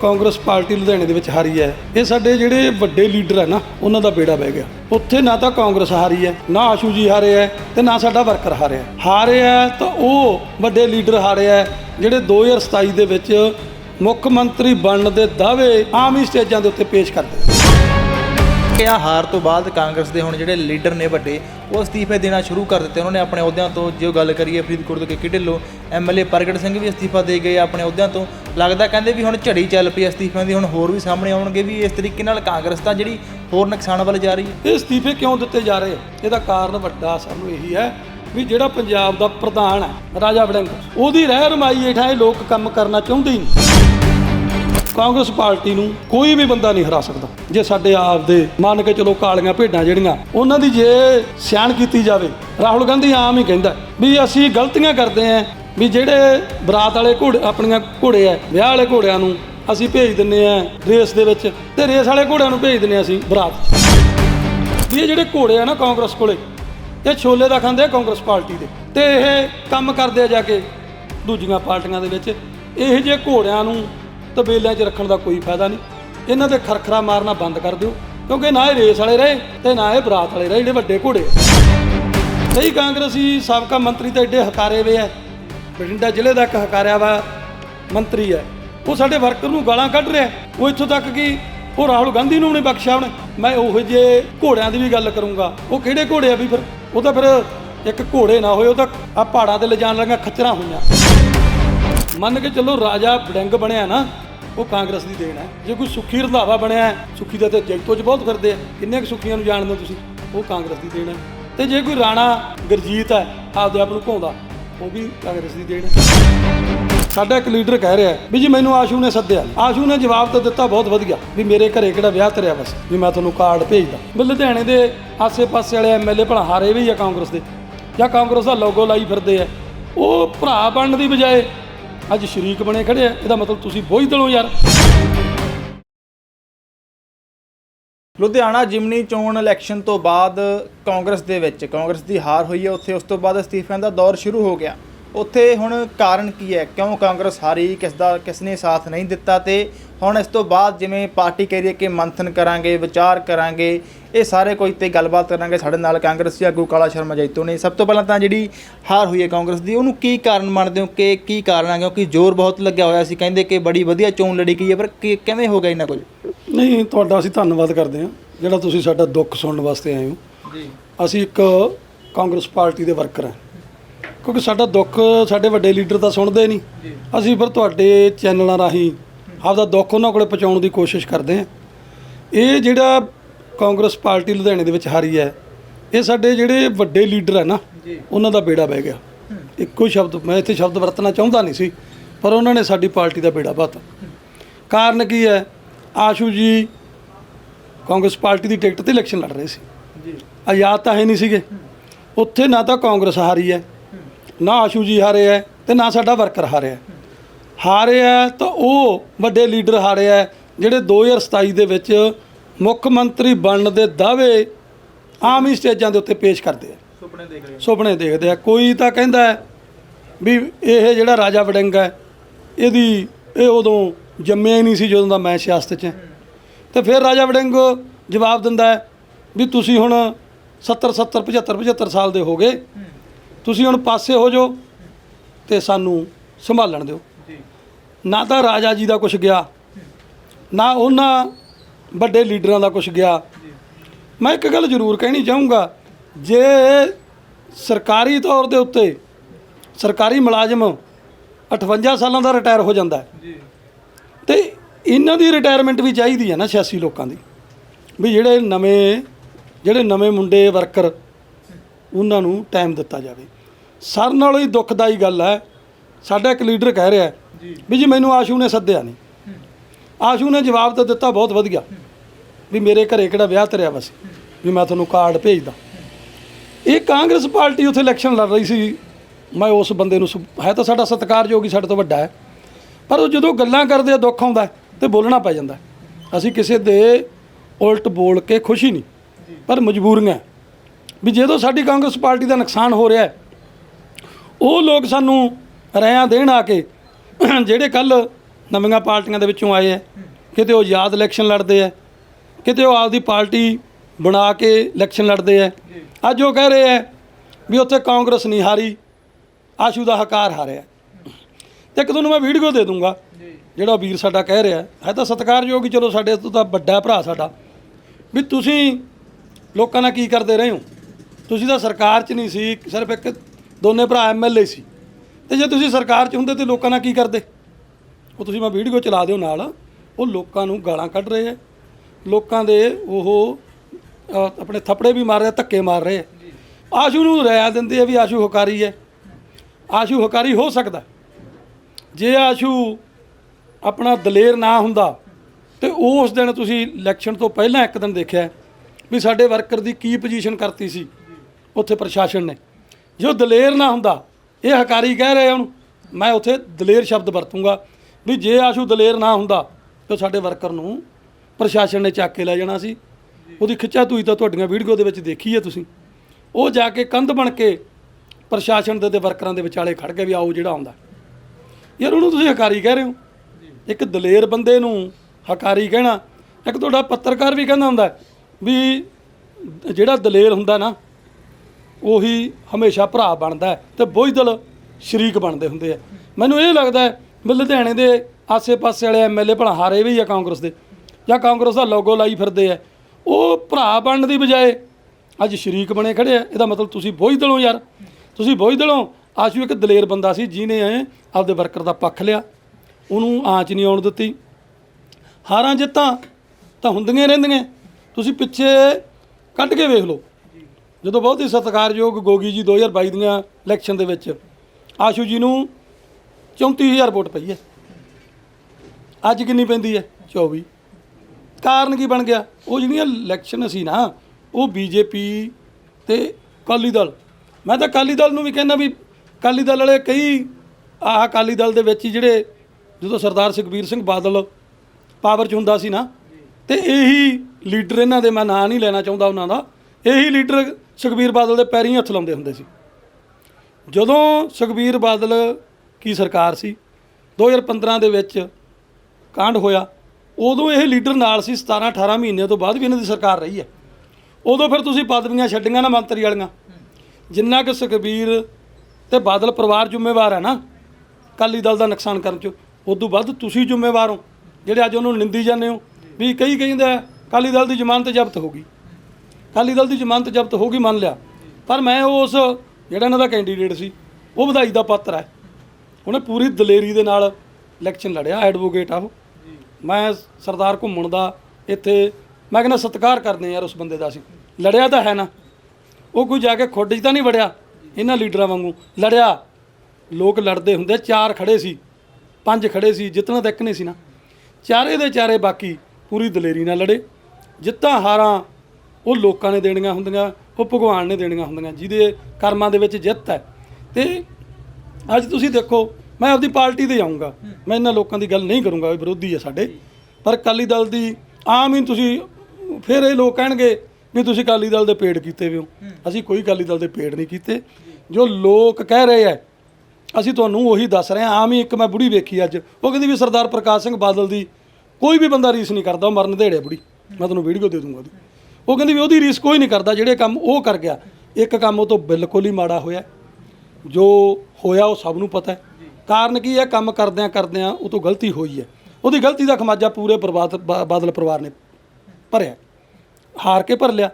Congress party ਲੁਧਿਆਣੇ ਦੇ ਵਿੱਚ ਹਾਰੀ ਹੈ। ਇਹ ਸਾਡੇ ਜਿਹੜੇ ਵੱਡੇ ਲੀਡਰ ਹੈ ਨਾ, ਉਹਨਾਂ ਦਾ ਬੇੜਾ ਬਹਿ ਗਿਆ। ਉੱਥੇ ਨਾ ਤਾਂ ਕਾਂਗਰਸ ਹਾਰੀ ਹੈ, ਨਾ ਆਸ਼ੂ ਜੀ ਹਾਰੇ ਹੈ ਤੇ ਨਾ ਸਾਡਾ ਵਰਕਰ ਹਾਰਿਆ। ਹਾਰਿਆ ਹੈ ਤਾਂ ਉਹ ਵੱਡੇ ਲੀਡਰ ਹਾਰਿਆ ਹੈ, ਜਿਹੜੇ 2027 ਦੇ ਵਿੱਚ ਮੁੱਖ ਮੰਤਰੀ ਬਣਨ ਦੇ ਦਾਅਵੇ ਆਮ ਹੀ ਸਟੇਜਾਂ ਦੇ ਉੱਤੇ ਪੇਸ਼ ਕਰਦੇ। ਕਿ ਆ ਹਾਰ ਤੋਂ ਬਾਅਦ ਕਾਂਗਰਸ ਦੇ ਹੁਣ ਜਿਹੜੇ ਲੀਡਰ ਨੇ ਵੱਡੇ, ਉਹ ਅਸਤੀਫੇ ਦੇਣਾ ਸ਼ੁਰੂ ਕਰ ਦਿੱਤੇ। ਉਹਨਾਂ ਨੇ ਆਪਣੇ ਅਹੁਦਿਆਂ ਤੋਂ ਜੋ ਗੱਲ ਕਰੀਏ ਫਰੀਦਕੋਟ ਤੋਂ ਕਿ ਢਿੱਲੋਂ ਐਮਐਲਏ ਪ੍ਰਗਟ ਸਿੰਘ ਵੀ ਅਸਤੀਫਾ ਦੇ ਗਏ ਆਪਣੇ ਅਹੁਦਿਆਂ ਤੋਂ। ਲੱਗਦਾ ਕਹਿੰਦੇ ਵੀ ਹੁਣ ਝੜੀ ਚੱਲ ਪਈ, ਅਸਤੀਫਿਆਂ ਦੀ ਹੁਣ ਹੋਰ ਵੀ ਸਾਹਮਣੇ ਆਉਣਗੇ ਵੀ ਇਸ ਤਰੀਕੇ ਨਾਲ ਕਾਂਗਰਸ ਤਾਂ ਜਿਹੜੀ ਹੋਰ ਨੁਕਸਾਨ ਵੱਲ ਜਾ ਰਹੀ ਹੈ। ਇਹ ਅਸਤੀਫੇ ਕਿਉਂ ਦਿੱਤੇ ਜਾ ਰਹੇ? ਇਹਦਾ ਕਾਰਨ ਵੱਡਾ ਸਾਨੂੰ ਇਹੀ ਹੈ ਵੀ ਜਿਹੜਾ ਪੰਜਾਬ ਦਾ ਪ੍ਰਧਾਨ ਹੈ, ਰਾਜਾ ਵੜਿੰਗ, ਉਹਦੀ ਰਹਿ ਰਮਾਈ ਹੇਠਾਂ ਇਹ ਲੋਕ ਕੰਮ ਕਰਨਾ ਚਾਹੁੰਦੇ ਹੀ ਨਹੀਂ। ਕਾਂਗਰਸ ਪਾਰਟੀ ਨੂੰ ਕੋਈ ਵੀ ਬੰਦਾ ਨਹੀਂ ਹਰਾ ਸਕਦਾ। ਜੇ ਸਾਡੇ ਆਪ ਦੇ ਮੰਨ ਕੇ ਚਲੋ ਕਾਲੀਆਂ ਭੇਡਾਂ ਜਿਹੜੀਆਂ, ਉਹਨਾਂ ਦੀ ਜੇ ਸਿਆਣ ਕੀਤੀ ਜਾਵੇ, ਰਾਹੁਲ ਗਾਂਧੀ ਆਮ ਹੀ ਕਹਿੰਦਾ ਵੀ ਅਸੀਂ ਗਲਤੀਆਂ ਕਰਦੇ ਆਂ ਵੀ ਜਿਹੜੇ ਬਰਾਤ ਵਾਲੇ ਘੋੜੇ, ਆਪਣੀਆਂ ਘੋੜੇ ਆ ਵਿਆਹ ਵਾਲੇ ਘੋੜਿਆਂ ਨੂੰ ਅਸੀਂ ਭੇਜ ਦਿੰਨੇ ਆ ਰੇਸ ਦੇ ਵਿੱਚ ਤੇ ਰੇਸ ਵਾਲੇ ਘੋੜਿਆਂ ਨੂੰ ਭੇਜ ਦਿੰਨੇ ਆ ਅਸੀਂ ਬਰਾਤ। ਵੀ ਇਹ ਜਿਹੜੇ ਘੋੜੇ ਆ ਨਾ ਕਾਂਗਰਸ ਕੋਲੇ, ਇਹ ਛੋਲੇ ਦਾ ਖਾਂਦੇ ਆ ਕਾਂਗਰਸ ਪਾਰਟੀ ਦੇ। ਤੇ ਇਹ ਕੰਮ ਕਰਦੇ ਆ ਜਾ ਕੇ ਦੂਜੀਆਂ ਪਾਰਟੀਆਂ ਦੇ ਵਿੱਚ। ਇਹ ਜੇ ਘੋੜਿਆਂ ਨੂੰ ਤਬੇਲਿਆਂ 'ਚ ਰੱਖਣ ਦਾ ਕੋਈ ਫਾਇਦਾ ਨਹੀਂ। ਇਹਨਾਂ ਦੇ ਖਰਖਰਾ ਮਾਰਨਾ ਬੰਦ ਕਰ ਦਿਓ, ਕਿਉਂਕਿ ਨਾ ਇਹ ਰੇਸ ਵਾਲੇ ਰਹੇ ਤੇ ਨਾ ਇਹ ਬਰਾਤ ਵਾਲੇ ਰਹੇ ਜਿਹੜੇ ਵੱਡੇ ਘੋੜੇ ਕਈ ਕਾਂਗਰਸੀ ਸਾਬਕਾ ਮੰਤਰੀ ਤਾਂ ਐਡੇ ਹਕਾਰੇ ਵੇ ਆ। ਬਠਿੰਡਾ ਜ਼ਿਲ੍ਹੇ ਦਾ ਇੱਕ ਹਕਾਰਿਆ ਵਾ ਮੰਤਰੀ ਹੈ ਉਹ ਸਾਡੇ ਵਰਕਰ ਨੂੰ ਗਾਲਾਂ ਕੱਢ ਰਿਹਾ। ਉਹ ਇੱਥੋਂ ਤੱਕ ਕਿ ਉਹ ਰਾਹੁਲ ਗਾਂਧੀ ਨੂੰ ਨਹੀਂ ਬਖਸ਼ਿਆ ਉਹਨੇ। ਮੈਂ ਉਹੋ ਜੇ ਘੋੜਿਆਂ ਦੀ ਵੀ ਗੱਲ ਕਰੂੰਗਾ। ਉਹ ਕਿਹੜੇ ਘੋੜੇ ਆ ਵੀ ਫਿਰ? ਉਹ ਤਾਂ ਫਿਰ ਇੱਕ ਘੋੜੇ ਨਾ ਹੋਏ, ਉਹ ਤਾਂ ਆ ਪਹਾੜਾਂ ਤੇ ਲਿਜਾਣ ਲੱਗਾ ਖੱਚਰਾਂ ਹੋਈਆਂ। ਮੰਨ ਕੇ ਚੱਲੋ ਰਾਜਾ ਬੜਿੰਗ ਬਣਿਆ ਨਾ। ਉਹ ਕਾਂਗਰਸ ਦੀ ਦੇਣ ਹੈ। ਜੇ ਕੋਈ ਸੁਖੀ ਰੰਧਾਵਾ ਬਣਿਆ ਹੈ, ਸੁਖੀ ਦਾ ਤੇ ਜੈਤੋ ਚ ਬਹੁਤ ਫਿਰਦੇ ਆ। ਕਿੰਨੇ ਕੁ ਸੁਖੀਆਂ ਨੂੰ ਜਾਣਦੇ ਹੋ ਤੁਸੀਂ? ਉਹ ਕਾਂਗਰਸ ਦੀ ਦੇਣ ਹੈ। ਤੇ ਜੇ ਕੋਈ ਰਾਣਾ ਗੁਰਜੀਤ ਹੈ ਆਪਦੇ ਆਪ ਨੂੰ ਘਾਉਂਦਾ ਉਹ ਵੀ ਕਾਂਗਰਸ ਦੀ ਦੇਣ ਹੈ। ਸਾਡਾ ਇੱਕ ਲੀਡਰ ਕਹਿ ਰਿਹਾ ਵੀ ਜੀ ਮੈਨੂੰ ਆਸ਼ੂ ਨੇ ਸੱਦਿਆ। ਆਸ਼ੂ ਨੇ ਜਵਾਬ ਤਾਂ ਦਿੱਤਾ ਬਹੁਤ ਵਧੀਆ ਵੀ ਮੇਰੇ ਘਰੇ ਕਿਹੜਾ ਵਿਆਹ ਤਰਿਆ ਬਸ ਵੀ ਮੈਂ ਤੁਹਾਨੂੰ ਕਾਰਡ ਭੇਜਦਾ। ਵੀ ਲੁਧਿਆਣੇ ਦੇ ਆਸੇ-ਪਾਸੇ ਵਾਲੇ ਐਮਐਲਏ ਭਲਾ ਹਾਰੇ ਵੀ ਆ ਕਾਂਗਰਸ ਦੇ ਜਾਂ ਕਾਂਗਰਸ ਦਾ ਲੋਗੋ ਲਾਈ ਫਿਰਦੇ ਆ। ਉਹ ਭਰਾ ਬਣਨ ਦੀ ਬਜਾਏ ਅੱਜ ਸ਼ਰੀਕ ਬਣੇ ਖੜੇ ਆ, ਇਹਦਾ ਮਤਲਬ ਤੁਸੀਂ ਬੋਝ ਦਲੋ ਯਾਰ। ਲੁਧਿਆਣਾ ਜਿਮਨੀ ਚੋਣ ਇਲੈਕਸ਼ਨ ਤੋਂ ਬਾਅਦ ਕਾਂਗਰਸ ਦੇ ਵਿੱਚ, ਕਾਂਗਰਸ ਦੀ ਹਾਰ ਹੋਈ ਹੈ, ਉੱਥੇ ਉਸ ਤੋਂ ਬਾਅਦ ਅਸਤੀਫਿਆਂ ਦਾ ਦੌਰ ਸ਼ੁਰੂ ਹੋ ਗਿਆ। ਉੱਥੇ ਹੁਣ ਕਾਰਨ ਕੀ ਹੈ? ਕਿਉਂ ਕਾਂਗਰਸ ਹਾਰੀ? ਕਿਸ ਦਾ ਕਿਸ ਨੇ ਸਾਥ ਨਹੀਂ ਦਿੱਤਾ? ਤੇ ਹੁਣ ਇਸ ਤੋਂ ਬਾਅਦ ਜਿਵੇਂ ਪਾਰਟੀ ਕਹਿ ਰਹੀ ਹੈ ਕਿ ਮੰਥਨ ਕਰਾਂਗੇ ਵਿਚਾਰ ਕਰਾਂਗੇ ਇਹ ਸਾਰੇ ਕੋਈ ਤੇ ਗੱਲਬਾਤ ਕਰਾਂਗੇ ਸਾਡੇ ਨਾਲ ਕਾਂਗਰਸੀ ਆਗੂ ਕਾਲਾ ਸ਼ਰਮਾ ਜੈਤੋ ਨੇ। ਸਭ ਤੋਂ ਪਹਿਲਾਂ ਤਾਂ ਜਿਹੜੀ ਹਾਰ ਹੋਈ ਹੈ ਕਾਂਗਰਸ ਦੀ ਉਹਨੂੰ ਕੀ ਕਾਰਨ ਮੰਨਦੇ ਹੋ? ਕਿ ਕੀ ਕਾਰਨ ਆ ਕਿਉਂਕਿ ਜ਼ੋਰ ਬਹੁਤ ਲੱਗਿਆ ਹੋਇਆ ਸੀ। ਕਹਿੰਦੇ ਕਿ ਬੜੀ ਵਧੀਆ ਚੋਣ ਲੜੀ ਗਈ ਹੈ ਪਰ ਕੀ- ਕਿਵੇਂ ਹੋ ਗਿਆ ਇਹਨਾਂ ਕੁਝ? ਨਹੀਂ ਤੁਹਾਡਾ ਅਸੀਂ ਧੰਨਵਾਦ ਕਰਦੇ ਹਾਂ। ਜਿਹੜਾ ਤੁਸੀਂ ਸਾਡਾ ਦੁੱਖ ਸੁਣਨ ਵਾਸਤੇ ਆਏ ਹੋ। ਜੀ। ਅਸੀਂ ਇੱਕ ਕਾਂਗਰਸ ਪਾਰਟੀ ਦੇ ਵਰਕਰ ਹਾਂ। ਕਿਉਂਕਿ ਸਾਡਾ ਦੁੱਖ ਸਾਡੇ ਵੱਡੇ ਲੀਡਰ ਤਾਂ ਸੁਣਦੇ ਨਹੀਂ। ਅਸੀਂ ਫਿਰ ਤੁਹਾਡੇ ਚੈਨਲਾਂ ਰਾਹੀਂ ਆਪਦਾ ਦੁੱਖ ਉਹਨਾਂ ਕੋਲੇ ਪਹੁੰਚਾਉਣ ਦੀ ਕੋਸ਼ਿਸ਼ ਕਰਦੇ ਹਾਂ। ਇਹ ਜਿਹੜਾ ਕਾਂਗਰਸ ਪਾਰਟੀ ਲੁਧਿਆਣੇ ਦੇ ਵਿੱਚ ਹਾਰੀ ਹੈ ਇਹ ਸਾਡੇ ਜਿਹੜੇ ਵੱਡੇ ਲੀਡਰ ਹੈ ਨਾ ਉਹਨਾਂ ਦਾ ਬੇੜਾ ਬਹਿ ਗਿਆ। ਇੱਕੋ ਸ਼ਬਦ ਮੈਂ ਇੱਥੇ ਸ਼ਬਦ ਵਰਤਣਾ ਚਾਹੁੰਦਾ ਨਹੀਂ ਸੀ ਪਰ ਉਹਨਾਂ ਨੇ ਸਾਡੀ ਪਾਰਟੀ ਦਾ ਬੇੜਾ ਪਾਤਾ ਕਾਰਨ ਕੀ ਹੈ? ਆਸ਼ੂ ਜੀ ਕਾਂਗਰਸ ਪਾਰਟੀ ਦੀ ਟਿਕਟ ਤੇ ਇਲੈਕਸ਼ਨ ਲੜ ਰਹੇ ਸੀ। ਜੀ। ਆਜ਼ਾਦ ਤਾਂ ਹੈ ਨਹੀਂ ਸੀਗੇ। ਉੱਥੇ ਨਾ ਤਾਂ ਕਾਂਗਰਸ ਹਾਰੀ ਹੈ ਨਾ ਆਸ਼ੂ ਜੀ ਹਾਰੇ ਹੈ ਤੇ ਨਾ ਸਾਡਾ ਵਰਕਰ ਹਾਰਿਆ ਹੈ। ਹਾਰਿਆ ਹੈ ਤਾਂ ਉਹ ਵੱਡੇ ਲੀਡਰ ਹਾਰਿਆ ਹੈ ਜਿਹੜੇ 2027 ਦੇ ਵਿੱਚ ਮੁੱਖ ਮੰਤਰੀ ਬਣਨ ਦੇ ਦਾਅਵੇ ਆਮ ਹੀ ਸਟੇਜਾਂ ਦੇ ਉੱਤੇ ਪੇਸ਼ ਕਰਦੇ ਆ। ਸੁਪਨੇ ਦੇਖਦੇ ਆ। ਕੋਈ ਤਾਂ ਕਹਿੰਦਾ ਵੀ ਇਹ ਜਿਹੜਾ ਰਾਜਾ ਵੜਿੰਗ ਹੈ ਇਹਦੀ ਇਹ ਉਦੋਂ ਜੰਮਿਆ ਹੀ ਨਹੀਂ ਸੀ ਜਦੋਂ ਦਾ ਮੈਂ ਸਿਆਸਤ 'ਚ। ਤੇ ਫਿਰ ਰਾਜਾ ਵੜਿੰਗ ਜਵਾਬ ਦਿੰਦਾ ਵੀ ਤੁਸੀਂ ਹੁਣ 70 70 75 75 ਸਾਲ ਦੇ ਹੋ ਗਏ। ਤੁਸੀਂ ਹੁਣ ਪਾਸੇ ਹੋ ਜਾਓ ਤੇ ਸਾਨੂੰ ਸੰਭਾਲਣ ਦਿਓ। ਜੀ। ਨਾ ਤਾਂ ਰਾਜਾ ਜੀ ਦਾ ਕੁਝ ਗਿਆ ਨਾ ਉਹਨਾਂ ਵੱਡੇ ਲੀਡਰਾਂ ਦਾ ਕੁਝ ਗਿਆ। ਮੈਂ ਇੱਕ ਗੱਲ ਜ਼ਰੂਰ ਕਹਿਣੀ ਚਾਹੂੰਗਾ ਜੇ ਸਰਕਾਰੀ ਤੌਰ ਦੇ ਉੱਤੇ ਸਰਕਾਰੀ ਮੁਲਾਜ਼ਮ 58 ਸਾਲਾਂ ਦਾ ਰਿਟਾਇਰ ਹੋ ਜਾਂਦਾ ਹੈ ਜੀ। ਤੇ ਇਹਨਾਂ ਦੀ ਰਿਟਾਇਰਮੈਂਟ ਵੀ ਚਾਹੀਦੀ ਹੈ ਨਾ 86 ਲੋਕਾਂ ਦੀ ਵੀ ਜਿਹੜੇ ਨਵੇਂ ਜਿਹੜੇ ਨਵੇਂ ਮੁੰਡੇ ਵਰਕਰ ਉਹਨਾਂ ਨੂੰ ਟਾਈਮ ਦਿੱਤਾ ਜਾਵੇ। ਸਰ ਨਾਲੋਂ ਹੀ ਦੁੱਖਦਾਈ ਗੱਲ ਹੈ। ਸਾਡਾ ਇੱਕ ਲੀਡਰ ਕਹਿ ਰਿਹਾ ਵੀ ਜੀ ਮੈਨੂੰ ਆਸ਼ੂ ਨੇ ਸੱਦਿਆ ਨਹੀਂ। ਆਸ਼ੂ ਨੇ ਜਵਾਬ ਤਾਂ ਦਿੱਤਾ ਬਹੁਤ ਵਧੀਆ। ਵੀ ਮੇਰੇ ਘਰੇ ਕਿਹੜਾ ਵਿਆਹ ਤਰਿਆ ਵਾ ਸੀ। ਵੀ ਮੈਂ ਤੁਹਾਨੂੰ ਕਾਰਡ ਭੇਜਦਾ। ਇਹ ਕਾਂਗਰਸ ਪਾਰਟੀ ਉੱਥੇ ਇਲੈਕਸ਼ਨ ਲੜ ਰਹੀ ਸੀ। ਮੈਂ ਉਸ ਬੰਦੇ ਨੂੰ ਹੈ ਤਾਂ ਸਾਡਾ ਸਤਿਕਾਰਯੋਗ ਹੀ ਸਾਡੇ ਤੋਂ ਵੱਡਾ ਹੈ। ਪਰ ਉਹ ਜਦੋਂ ਗੱਲਾਂ ਕਰਦੇ ਆ ਦੁੱਖ ਆਉਂਦਾ ਤੇ ਬੋਲਣਾ ਪੈ ਜਾਂਦਾ। ਅਸੀਂ ਕਿਸੇ ਦੇ ਉਲਟ ਬੋਲ ਕੇ ਖੁਸ਼ੀ ਨਹੀਂ। ਪਰ ਮਜਬੂਰੀਆਂ। ਵੀ ਜਦੋਂ ਸਾਡੀ ਕਾਂਗਰਸ ਪਾਰਟੀ ਦਾ ਨੁਕਸਾਨ ਹੋ ਰਿਹਾ ਹੈ ਉਹ ਲੋਕ ਸਾਨੂੰ ਰਿਆਂ ਦੇਣ ਆ ਕੇ ਜਿਹੜੇ ਕੱਲ ਨਵੀਆਂ ਪਾਰਟੀਆਂ ਦੇ ਵਿੱਚੋਂ ਆਏ ਆ ਕਿਤੇ ਉਹ ਯਾਦ ਇਲੈਕਸ਼ਨ ਲੜਦੇ ਆ ਕਿਤੇ ਉਹ ਆਪਦੀ ਪਾਰਟੀ ਬਣਾ ਕੇ ਇਲੈਕਸ਼ਨ ਲੜਦੇ ਆ ਅੱਜ ਉਹ ਕਹਿ ਰਹੇ ਆ ਵੀ ਉੱਥੇ ਕਾਂਗਰਸ ਨਹੀਂ ਹਾਰੀ, ਆਸ਼ੂ ਦਾ ਹਕਾਰ ਹਾਰਿਆ। ਤੇ ਇੱਕ ਤੁਹਾਨੂੰ ਮੈਂ ਵੀਡੀਓ ਦੇ ਦੂੰਗਾ, ਜਿਹੜਾ ਵੀਰ ਸਾਡਾ ਕਹਿ ਰਿਹਾ ਹੈ ਤਾਂ ਸਤਿਕਾਰਯੋਗ ਹੀ ਚਲੋ ਸਾਡੇ ਤੋਂ ਤਾਂ ਵੱਡਾ ਭਰਾ ਸਾਡਾ। ਵੀ ਤੁਸੀਂ ਲੋਕਾਂ ਨਾਲ ਕੀ ਕਰਦੇ ਰਹੇ ਹੋ? ਤੁਸੀਂ ਤਾਂ ਸਰਕਾਰ 'ਚ ਨਹੀਂ ਸੀ, ਸਿਰਫ ਇੱਕ ਦੋਨੇ ਭਰਾ ਐਮਐਲਏ ਸੀ। ਤੇ ਜੇ ਤੁਸੀਂ ਸਰਕਾਰ 'ਚ ਹੁੰਦੇ ਤੇ ਲੋਕਾਂ ਨਾਲ ਕੀ ਕਰਦੇ? ਉਹ ਤੁਸੀਂ ਮੈਂ ਵੀਡੀਓ ਚਲਾ ਦਿਓ ਨਾਲ। ਉਹ ਲੋਕਾਂ ਨੂੰ ਗਾਲਾਂ ਕੱਢ ਰਹੇ ਆ। ਲੋਕਾਂ ਦੇ ਉਹ ਆਪਣੇ ਥੱਪੜੇ ਵੀ ਮਾਰ ਰਹੇ ਧੱਕੇ ਮਾਰ ਰਹੇ ਆ। ਆਸ਼ੂ ਨੂੰ ਰਾਇ ਦਿੰਦੇ ਆ ਵੀ ਆਸ਼ੂ ਹਕਾਰੀ ਹੈ। ਆਸ਼ੂ ਹਕਾਰੀ ਹੋ ਸਕਦਾ। ਜੇ ਆਸ਼ੂ ਆਪਣਾ ਦਲੇਰ ਨਾ ਹੁੰਦਾ ਤੇ ਉਸ ਦਿਨ ਤੁਸੀਂ ਇਲੈਕਸ਼ਨ ਤੋਂ ਪਹਿਲਾਂ ਇੱਕ ਦਿਨ ਦੇਖਿਆ ਵੀ ਸਾਡੇ ਵਰਕਰ ਦੀ ਕੀ ਪੋਜੀਸ਼ਨ ਕਰਤੀ ਸੀ ਉੱਥੇ ਪ੍ਰਸ਼ਾਸਨ ਨੇ। ਜੋ ਦਲੇਰ ਨਾ ਹੁੰਦਾ, ਇਹ ਹਕਾਰੀ ਕਹਿ ਰਹੇ ਆ ਉਹਨੂੰ, ਮੈਂ ਉੱਥੇ ਦਲੇਰ ਸ਼ਬਦ ਵਰਤੂੰਗਾ, ਵੀ ਜੇ ਆਸ਼ੂ ਦਲੇਰ ਨਾ ਹੁੰਦਾ, ਤਾਂ ਸਾਡੇ ਵਰਕਰ ਨੂੰ ਪ੍ਰਸ਼ਾਸਨ ਨੇ ਚੱਕ ਕੇ ਲੈ ਜਾਣਾ ਸੀ। ਉਹਦੀ ਖਿੱਚਾ ਤੂਈ ਤਾਂ ਤੁਹਾਡੀਆਂ ਵੀਡੀਓ ਦੇ ਵਿੱਚ ਦੇਖੀ ਹੈ ਤੁਸੀਂ। ਉਹ ਜਾ ਕੇ ਕੰਧ ਬਣ ਕੇ ਪ੍ਰਸ਼ਾਸਨ ਦੇ ਤੇ ਵਰਕਰਾਂ ਦੇ ਵਿਚਾਲੇ ਖੜ ਕੇ ਵੀ ਆਓ ਜਿਹੜਾ ਆਉਂਦਾ। ਯਾਰ ਉਹਨੂੰ ਤੁਸੀਂ ਹਕਾਰੀ ਕਹਿ ਰਹੇ ਹੋ? ਇੱਕ ਦਲੇਰ ਬੰਦੇ ਨੂੰ ਹਕਾਰੀ ਕਹਿਣਾ, ਇੱਕ ਤੁਹਾਡਾ ਪੱਤਰਕਾਰ ਵੀ ਕਹਿੰਦਾ ਹੁੰਦਾ ਵੀ ਜਿਹੜਾ ਦਲੇਰ ਹੁੰਦਾ ਨਾ ਉਹੀ ਹਮੇਸ਼ਾ ਭਰਾ ਬਣਦਾ ਹੈ ਤੇ ਬੋਝਦਲ ਸ਼ਰੀਕ ਬਣਦੇ ਹੁੰਦੇ ਆ। ਮੈਨੂੰ ਇਹ ਲੱਗਦਾ ਵੀ ਲੁਧਿਆਣੇ ਦੇ ਆਸੇ-ਪਾਸੇ ਵਾਲੇ ਐਮਐਲਏ ਭਲਾ ਹਾਰੇ ਵੀ ਆ ਕਾਂਗਰਸ ਦੇ, ਜਾਂ ਕਾਂਗਰਸ ਦਾ ਲੋਗੋ ਲਾਈ ਫਿਰਦੇ ਆ। ਉਹ ਭਰਾ ਬਣਨ ਦੀ ਬਜਾਏ ਅੱਜ ਸ਼ਰੀਕ ਬਣੇ ਖੜੇ ਆ। ਇਹਦਾ ਮਤਲਬ ਤੁਸੀਂ ਬੋਝਦਲੋਂ ਯਾਰ। ਤੁਸੀਂ ਬੋਝਦਲੋਂ ਆਸ਼ੂ ਇੱਕ ਦਲੇਰ ਬੰਦਾ ਸੀ, ਜਿਹਨੇ ਆਪਦੇ ਵਰਕਰ ਦਾ ਪੱਖ ਲਿਆ। ਉਹਨੂੰ ਆਂਚ ਨਹੀਂ ਆਉਣ ਦਿੱਤੀ। ਹਾਰਾਂ ਜਿੱਤਾਂ ਤਾਂ ਹੁੰਦੀਆਂ ਹੀ ਰਹਿੰਦੀਆਂ। ਤੁਸੀਂ ਪਿੱਛੇ ਕੱਢ ਕੇ ਵੇਖ ਲਓ। ਜਦੋਂ ਬਹੁਤ ਹੀ ਸਤਿਕਾਰਯੋਗ ਗੋਗੀ ਜੀ 2022 ਦੀਆਂ ਇਲੈਕਸ਼ਨ ਦੇ ਵਿੱਚ ਆਸ਼ੂ ਜੀ ਨੂੰ 34000 ਵੋਟ ਪਈ ਹੈ। ਅੱਜ ਕਿੰਨੀ ਪੈਂਦੀ ਹੈ? 24 ਕਾਰਨ ਕੀ ਬਣ ਗਿਆ? ਉਹ ਜਿਹੜੀਆਂ ਇਲੈਕਸ਼ਨ ਸੀ ਨਾ, ਉਹ ਬੀਜੇਪੀ ਤੇ ਅਕਾਲੀ ਦਲ। ਮੈਂ ਤਾਂ ਅਕਾਲੀ ਦਲ ਨੂੰ ਵੀ ਕਹਿੰਦਾ ਵੀ ਅਕਾਲੀ ਦਲ ਵਾਲੇ ਕਈ ਆਹ ਅਕਾਲੀ ਦਲ ਦੇ ਵਿੱਚ ਜਿਹੜੇ ਜਦੋਂ ਸਰਦਾਰ ਸੁਖਬੀਰ ਸਿੰਘ ਬਾਦਲ ਪਾਵਰ 'ਚ ਹੁੰਦਾ ਸੀ ਨਾ, ਤੇ ਇਹੀ ਲੀਡਰ ਇਹਨਾਂ ਦੇ ਮੈਂ ਨਾਂ ਨਹੀਂ ਲੈਣਾ ਚਾਹੁੰਦਾ ਉਹਨਾਂ ਦਾ। ਇਹੀ ਲੀਡਰ ਸੁਖਬੀਰ ਬਾਦਲ ਦੇ ਪੈਰੀਂ ਹੱਥ ਲਾਉਂਦੇ ਹੁੰਦੇ ਸੀ। ਜਦੋਂ ਸੁਖਬੀਰ ਬਾਦਲ ਕੀ ਸਰਕਾਰ ਸੀ 2015 ਦੇ ਵਿੱਚ ਕਾਂਡ ਹੋਇਆ, ਉਦੋਂ ਇਹ ਲੀਡਰ ਨਾਲ ਸੀ 17 18 ਮਹੀਨਿਆਂ ਤੋਂ ਬਾਅਦ ਵੀ ਇਹਨਾਂ ਦੀ ਸਰਕਾਰ ਰਹੀ ਹੈ। ਉਦੋਂ ਫਿਰ ਤੁਸੀਂ ਪਦਵੀਆਂ ਛੱਡੀਆਂ ਨਾ ਮੰਤਰੀ ਵਾਲੀਆਂ। ਜਿੰਨਾ ਕਿ ਸੁਖਬੀਰ ਤੇ ਬਾਦਲ ਪਰਿਵਾਰ ਜ਼ਿੰਮੇਵਾਰ ਹੈ ਨਾ, ਅਕਾਲੀ ਦਲ ਦਾ ਨੁਕਸਾਨ ਕਰਨ ਚ, ਉਦੋਂ ਵੱਧ ਤੁਸੀਂ ਜ਼ਿੰਮੇਵਾਰ ਹੋ। ਜਿਹੜੇ ਅੱਜ ਉਹਨੂੰ ਨਿੰਦੀ ਜਾਂਦੇ ਹੋ, ਵੀ ਕਈ ਕਹਿੰਦੇ ਆ ਅਕਾਲੀ ਦਲ ਦੀ ਜ਼ਮਾਨਤ ਜ਼ਬਤ ਹੋ ਗਈ। ਅਕਾਲੀ ਦਲ ਦੀ ਜ਼ਮਾਨਤ ਜ਼ਬਤ ਹੋ ਗਈ ਮੰਨ ਲਿਆ। ਪਰ ਮੈਂ ਉਸ ਜਿਹੜਾ ਇਹਨਾਂ ਦਾ ਕੈਂਡੀਡੇਟ ਸੀ, ਉਹ ਵਧਾਈ ਦਾ ਪਾਤਰ ਹੈ। ਉਹਨੇ ਪੂਰੀ ਦਲੇਰੀ ਦੇ ਨਾਲ ਇਲੈਕਸ਼ਨ ਲੜਿਆ ਐਡਵੋਕੇਟ ਆ ਉਹ। ਮੈਂ ਸਰਦਾਰ ਘੁੰਮਣ ਦਾ ਇੱਥੇ, ਮੈਂ ਕਹਿੰਦਾ ਸਤਿਕਾਰ ਕਰਦੇ ਯਾਰ ਉਸ ਬੰਦੇ ਦਾ ਅਸੀਂ। ਲੜਿਆ ਤਾਂ ਹੈ ਨਾ। ਉਹ ਕੋਈ ਜਾ ਕੇ ਖੁੱਡ 'ਚ ਤਾਂ ਨਹੀਂ ਵੜਿਆ, ਇਹਨਾਂ ਲੀਡਰਾਂ ਵਾਂਗੂ। ਲੜਿਆ। ਲੋਕ ਲੜਦੇ ਹੁੰਦੇ, ਚਾਰ ਖੜੇ ਸੀ, ਪੰਜ ਖੜੇ ਸੀ, ਜਿੱਤਣਾ ਤਾਂ ਇੱਕ ਨਹੀਂ ਸੀ ਨਾ। ਚਾਰੇ ਦੇ ਚਾਰੇ ਬਾਕੀ ਪੂਰੀ ਦਲੇਰੀ ਨਾਲ ਲੜੇ। ਜਿੱਤਾਂ ਹਾਰਾਂ ਉਹ ਲੋਕਾਂ ਨੇ ਦੇਣੀਆਂ ਹੁੰਦੀਆਂ, ਉਹ ਭਗਵਾਨ ਨੇ ਦੇਣੀਆਂ ਹੁੰਦੀਆਂ, ਜਿਹਦੇ ਕਰਮਾਂ ਦੇ ਵਿੱਚ ਜਿੱਤ ਹੈ। ਤੇ ਅੱਜ ਤੁਸੀਂ ਦੇਖੋ, ਮੈਂ ਆਪਦੀ ਪਾਰਟੀ ਤੇ ਜਾਊਂਗਾ ਮੈਂ ਇਹਨਾਂ ਲੋਕਾਂ ਦੀ ਗੱਲ ਨਹੀਂ ਕਰੂੰਗਾ ਵੀ ਵਿਰੋਧੀ ਹੈ ਸਾਡੇ। ਪਰ ਅਕਾਲੀ ਦਲ ਦੀ ਆਮ ਹੀ ਤੁਸੀਂ, ਫਿਰ ਇਹ ਲੋਕ ਕਹਿਣਗੇ ਵੀ ਤੁਸੀਂ ਅਕਾਲੀ ਦਲ ਦੇ ਪੇੜ ਕੀਤੇ ਵੀ ਹੋ। ਅਸੀਂ ਕੋਈ ਅਕਾਲੀ ਦਲ ਦੇ ਪੇੜ ਨਹੀਂ ਕੀਤੇ। ਜੋ ਲੋਕ ਕਹਿ ਰਹੇ ਆ, ਅਸੀਂ ਤੁਹਾਨੂੰ ਉਹੀ ਦੱਸ ਰਹੇ ਹਾਂ ਆਮ ਹੀ ਇੱਕ ਮੈਂ ਬੁੜੀ ਵੇਖੀ ਅੱਜ। ਉਹ ਕਹਿੰਦੀ ਵੀ ਸਰਦਾਰ ਪ੍ਰਕਾਸ਼ ਸਿੰਘ ਬਾਦਲ ਦੀ ਕੋਈ ਵੀ ਬੰਦਾ ਰੀਸ ਨਹੀਂ ਕਰਦਾ, ਉਹ ਮਰਨ ਦੇੜੇ ਬੁੜੀ। ਮੈਂ ਤੁਹਾਨੂੰ ਵੀਡੀਓ ਦੇ ਦੂੰਗਾ ਉਹਦੀ। ਉਹ ਕਹਿੰਦੀ ਵੀ ਉਹਦੀ ਰੀਸ ਕੋਈ ਨਹੀਂ ਕਰਦਾ, ਜਿਹੜੇ ਕੰਮ ਉਹ ਕਰ ਗਿਆ। ਇੱਕ ਕੰਮ ਉਹ ਤੋਂ ਬਿਲਕੁਲ ਹੀ ਮਾੜਾ ਹੋਇਆ। ਜੋ ਹੋਇਆ ਉਹ ਸਭ ਨੂੰ ਪਤਾ ਹੈ। ਕਾਰਨ ਕੀ ਹੈ? ਕੰਮ ਕਰਦਿਆਂ ਕਰਦਿਆਂ ਉਹ ਤੋਂ ਗਲਤੀ ਹੋਈ ਹੈ। ਉਹਦੀ ਗਲਤੀ ਦਾ ਖਮਾਜਾ ਪੂਰੇ ਪਰਿਵਾਰ, ਬਾ- ਬਾਦਲ ਪਰਿਵਾਰ ਨੇ ਭਰਿਆ। ਹਾਰ ਕੇ ਭਰ ਲਿਆ।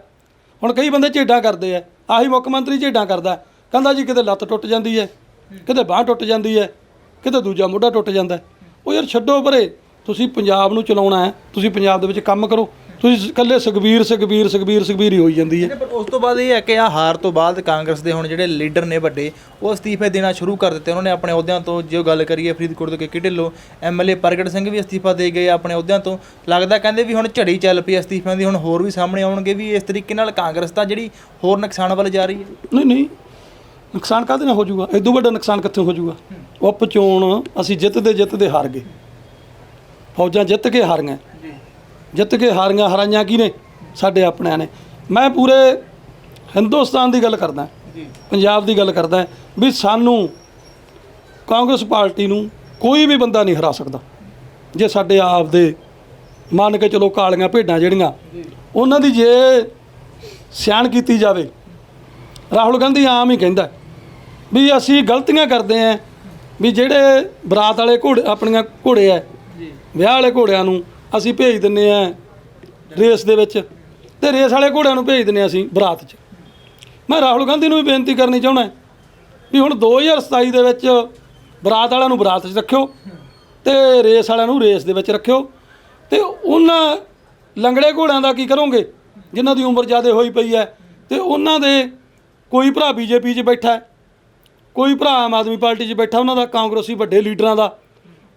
ਹੁਣ ਕਈ ਬੰਦੇ ਝੇਡਾਂ ਕਰਦੇ ਆ। ਆਹੀ ਮੁੱਖ ਮੰਤਰੀ ਝੇਡਾਂ ਕਰਦਾ ਕਹਿੰਦਾ ਜੀ ਕਿਤੇ ਲੱਤ ਟੁੱਟ ਜਾਂਦੀ ਹੈ, ਕਿਤੇ ਬਾਹ ਟੁੱਟ ਜਾਂਦੀ ਹੈ, ਕਿਤੇ ਦੂਜਾ ਮੋਢਾ ਟੁੱਟ ਜਾਂਦਾ ਉਹ ਯਾਰ ਛੱਡੋ ਪਰੇ। ਤੁਸੀਂ ਪੰਜਾਬ ਨੂੰ ਚਲਾਉਣਾ ਹੈ। ਤੁਸੀਂ ਪੰਜਾਬ ਦੇ ਵਿੱਚ ਕੰਮ ਕਰੋ। ਤੁਸੀਂ ਇਕੱਲੇ ਸੁਖਬੀਰ ਸੁਖਬੀਰ ਸੁਖਬੀਰ ਸੁਖਬੀਰ ਹੀ ਹੋਈ ਜਾਂਦੀ ਹੈ। ਪਰ ਉਸ ਤੋਂ ਬਾਅਦ ਇਹ ਹੈ ਕਿ ਆ ਹਾਰ ਤੋਂ ਬਾਅਦ ਕਾਂਗਰਸ ਦੇ ਹੁਣ ਜਿਹੜੇ ਲੀਡਰ ਨੇ ਵੱਡੇ ਉਹ ਅਸਤੀਫੇ ਦੇਣਾ ਸ਼ੁਰੂ ਕਰ ਦਿੱਤੇ। ਉਹਨਾਂ ਨੇ ਆਪਣੇ ਅਹੁਦਿਆਂ ਤੋਂ ਜੋ ਗੱਲ ਕਰੀਏ ਫਰੀਦਕੋਟ ਤੋਂ ਕਿੱਕੀ ਢਿੱਲੋਂ ਐਮਐਲਏ ਪ੍ਰਗਟ ਸਿੰਘ ਵੀ ਅਸਤੀਫਾ ਦੇ ਗਏ ਆਪਣੇ ਅਹੁਦਿਆਂ ਤੋਂ। ਲੱਗਦਾ ਕਹਿੰਦੇ ਵੀ ਹੁਣ ਝੜੀ ਚੱਲ ਪਈ ਅਸਤੀਫਿਆਂ ਦੀ ਹੁਣ ਹੋਰ ਵੀ ਸਾਹਮਣੇ ਆਉਣਗੇ ਵੀ ਇਸ ਤਰੀਕੇ ਨਾਲ ਕਾਂਗਰਸ ਤਾਂ ਜਿਹੜੀ ਹੋਰ ਨੁਕਸਾਨ ਵੱਲ ਜਾ ਰਹੀ ਹੈ। ਨਹੀਂ ਨਹੀਂ ਨੁਕਸਾਨ ਕਾਹਦੇ ਨਾਲ ਹੋ ਜਾਊਗਾ? ਇਦੋਂ ਵੱਡਾ ਨੁਕਸਾਨ ਕਿੱਥੇ ਹੋ ਜਾਊਗਾ? ਉਪ ਚੋਣ ਅਸੀਂ ਜਿੱਤਦੇ ਜਿੱਤਦੇ ਹਾਰ ਗਏ। ਫੌਜਾਂ ਜਿੱਤ ਕੇ ਹਾਰੀਆਂ। ਜਿੱਤ ਕੇ ਹਾਰੀਆਂ ਹਰਾਈਆਂ ਕੀ ਨੇ? ਸਾਡੇ ਆਪਣਿਆਂ ਨੇ। ਮੈਂ ਪੂਰੇ ਹਿੰਦੁਸਤਾਨ ਦੀ ਗੱਲ ਕਰਦਾ। ਪੰਜਾਬ ਦੀ ਗੱਲ ਕਰਦਾ ਵੀ ਸਾਨੂੰ ਕਾਂਗਰਸ ਪਾਰਟੀ ਨੂੰ ਕੋਈ ਵੀ ਬੰਦਾ ਨਹੀਂ ਹਰਾ ਸਕਦਾ। ਜੇ ਸਾਡੇ ਆਪ ਦੇ ਮੰਨ ਕੇ ਚਲੋ ਕਾਲੀਆਂ ਭੇਡਾਂ ਜਿਹੜੀਆਂ ਉਹਨਾਂ ਦੀ ਜੇ ਸਿਆਣ ਕੀਤੀ ਜਾਵੇ ਰਾਹੁਲ ਗਾਂਧੀ ਆਮ ਹੀ ਕਹਿੰਦਾ ਵੀ ਅਸੀਂ ਗਲਤੀਆਂ ਕਰਦੇ ਆਂ ਵੀ ਜਿਹੜੇ ਬਰਾਤ ਵਾਲੇ ਘੋੜੇ ਆਪਣੀਆਂ ਘੋੜੇ ਐ ਵਿਆਹ ਵਾਲੇ ਘੋੜਿਆਂ ਨੂੰ ਅਸੀਂ ਭੇਜ ਦਿੰਨੇ ਆ ਰੇਸ ਦੇ ਵਿੱਚ। ਤੇ ਰੇਸ ਵਾਲੇ ਘੋੜਿਆਂ ਨੂੰ ਭੇਜ ਦਿੰਨੇ ਆ ਅਸੀਂ ਬਰਾਤ 'ਚ। ਮੈਂ ਰਾਹੁਲ ਗਾਂਧੀ ਨੂੰ ਵੀ ਬੇਨਤੀ ਕਰਨੀ ਚਾਹੁੰਦਾ ਵੀ ਹੁਣ 2027 ਦੇ ਵਿੱਚ ਬਰਾਤ ਵਾਲਿਆਂ ਨੂੰ ਬਰਾਤ 'ਚ ਰੱਖਿਓ ਤੇ ਰੇਸ ਵਾਲਿਆਂ ਨੂੰ ਰੇਸ ਦੇ ਵਿੱਚ ਰੱਖਿਓ। ਤੇ ਉਹਨਾਂ ਲੰਗੜੇ ਘੋੜਿਆਂ ਦਾ ਕੀ ਕਰੋਗੇ? ਜਿਨ੍ਹਾਂ ਦੀ ਉਮਰ ਜ਼ਿਆਦਾ ਹੋਈ ਪਈ ਹੈ ਤੇ ਉਹਨਾਂ ਦੇ ਕੋਈ ਭਰਾ ਬੀਜੇਪੀ 'ਚ ਬੈਠਾ ਕੋਈ ਭਰਾ ਆਮ ਆਦਮੀ ਪਾਰਟੀ 'ਚ ਬੈਠਾ, ਉਹਨਾਂ ਦਾ ਕਾਂਗਰਸੀ ਵੱਡੇ ਲੀਡਰਾਂ ਦਾ।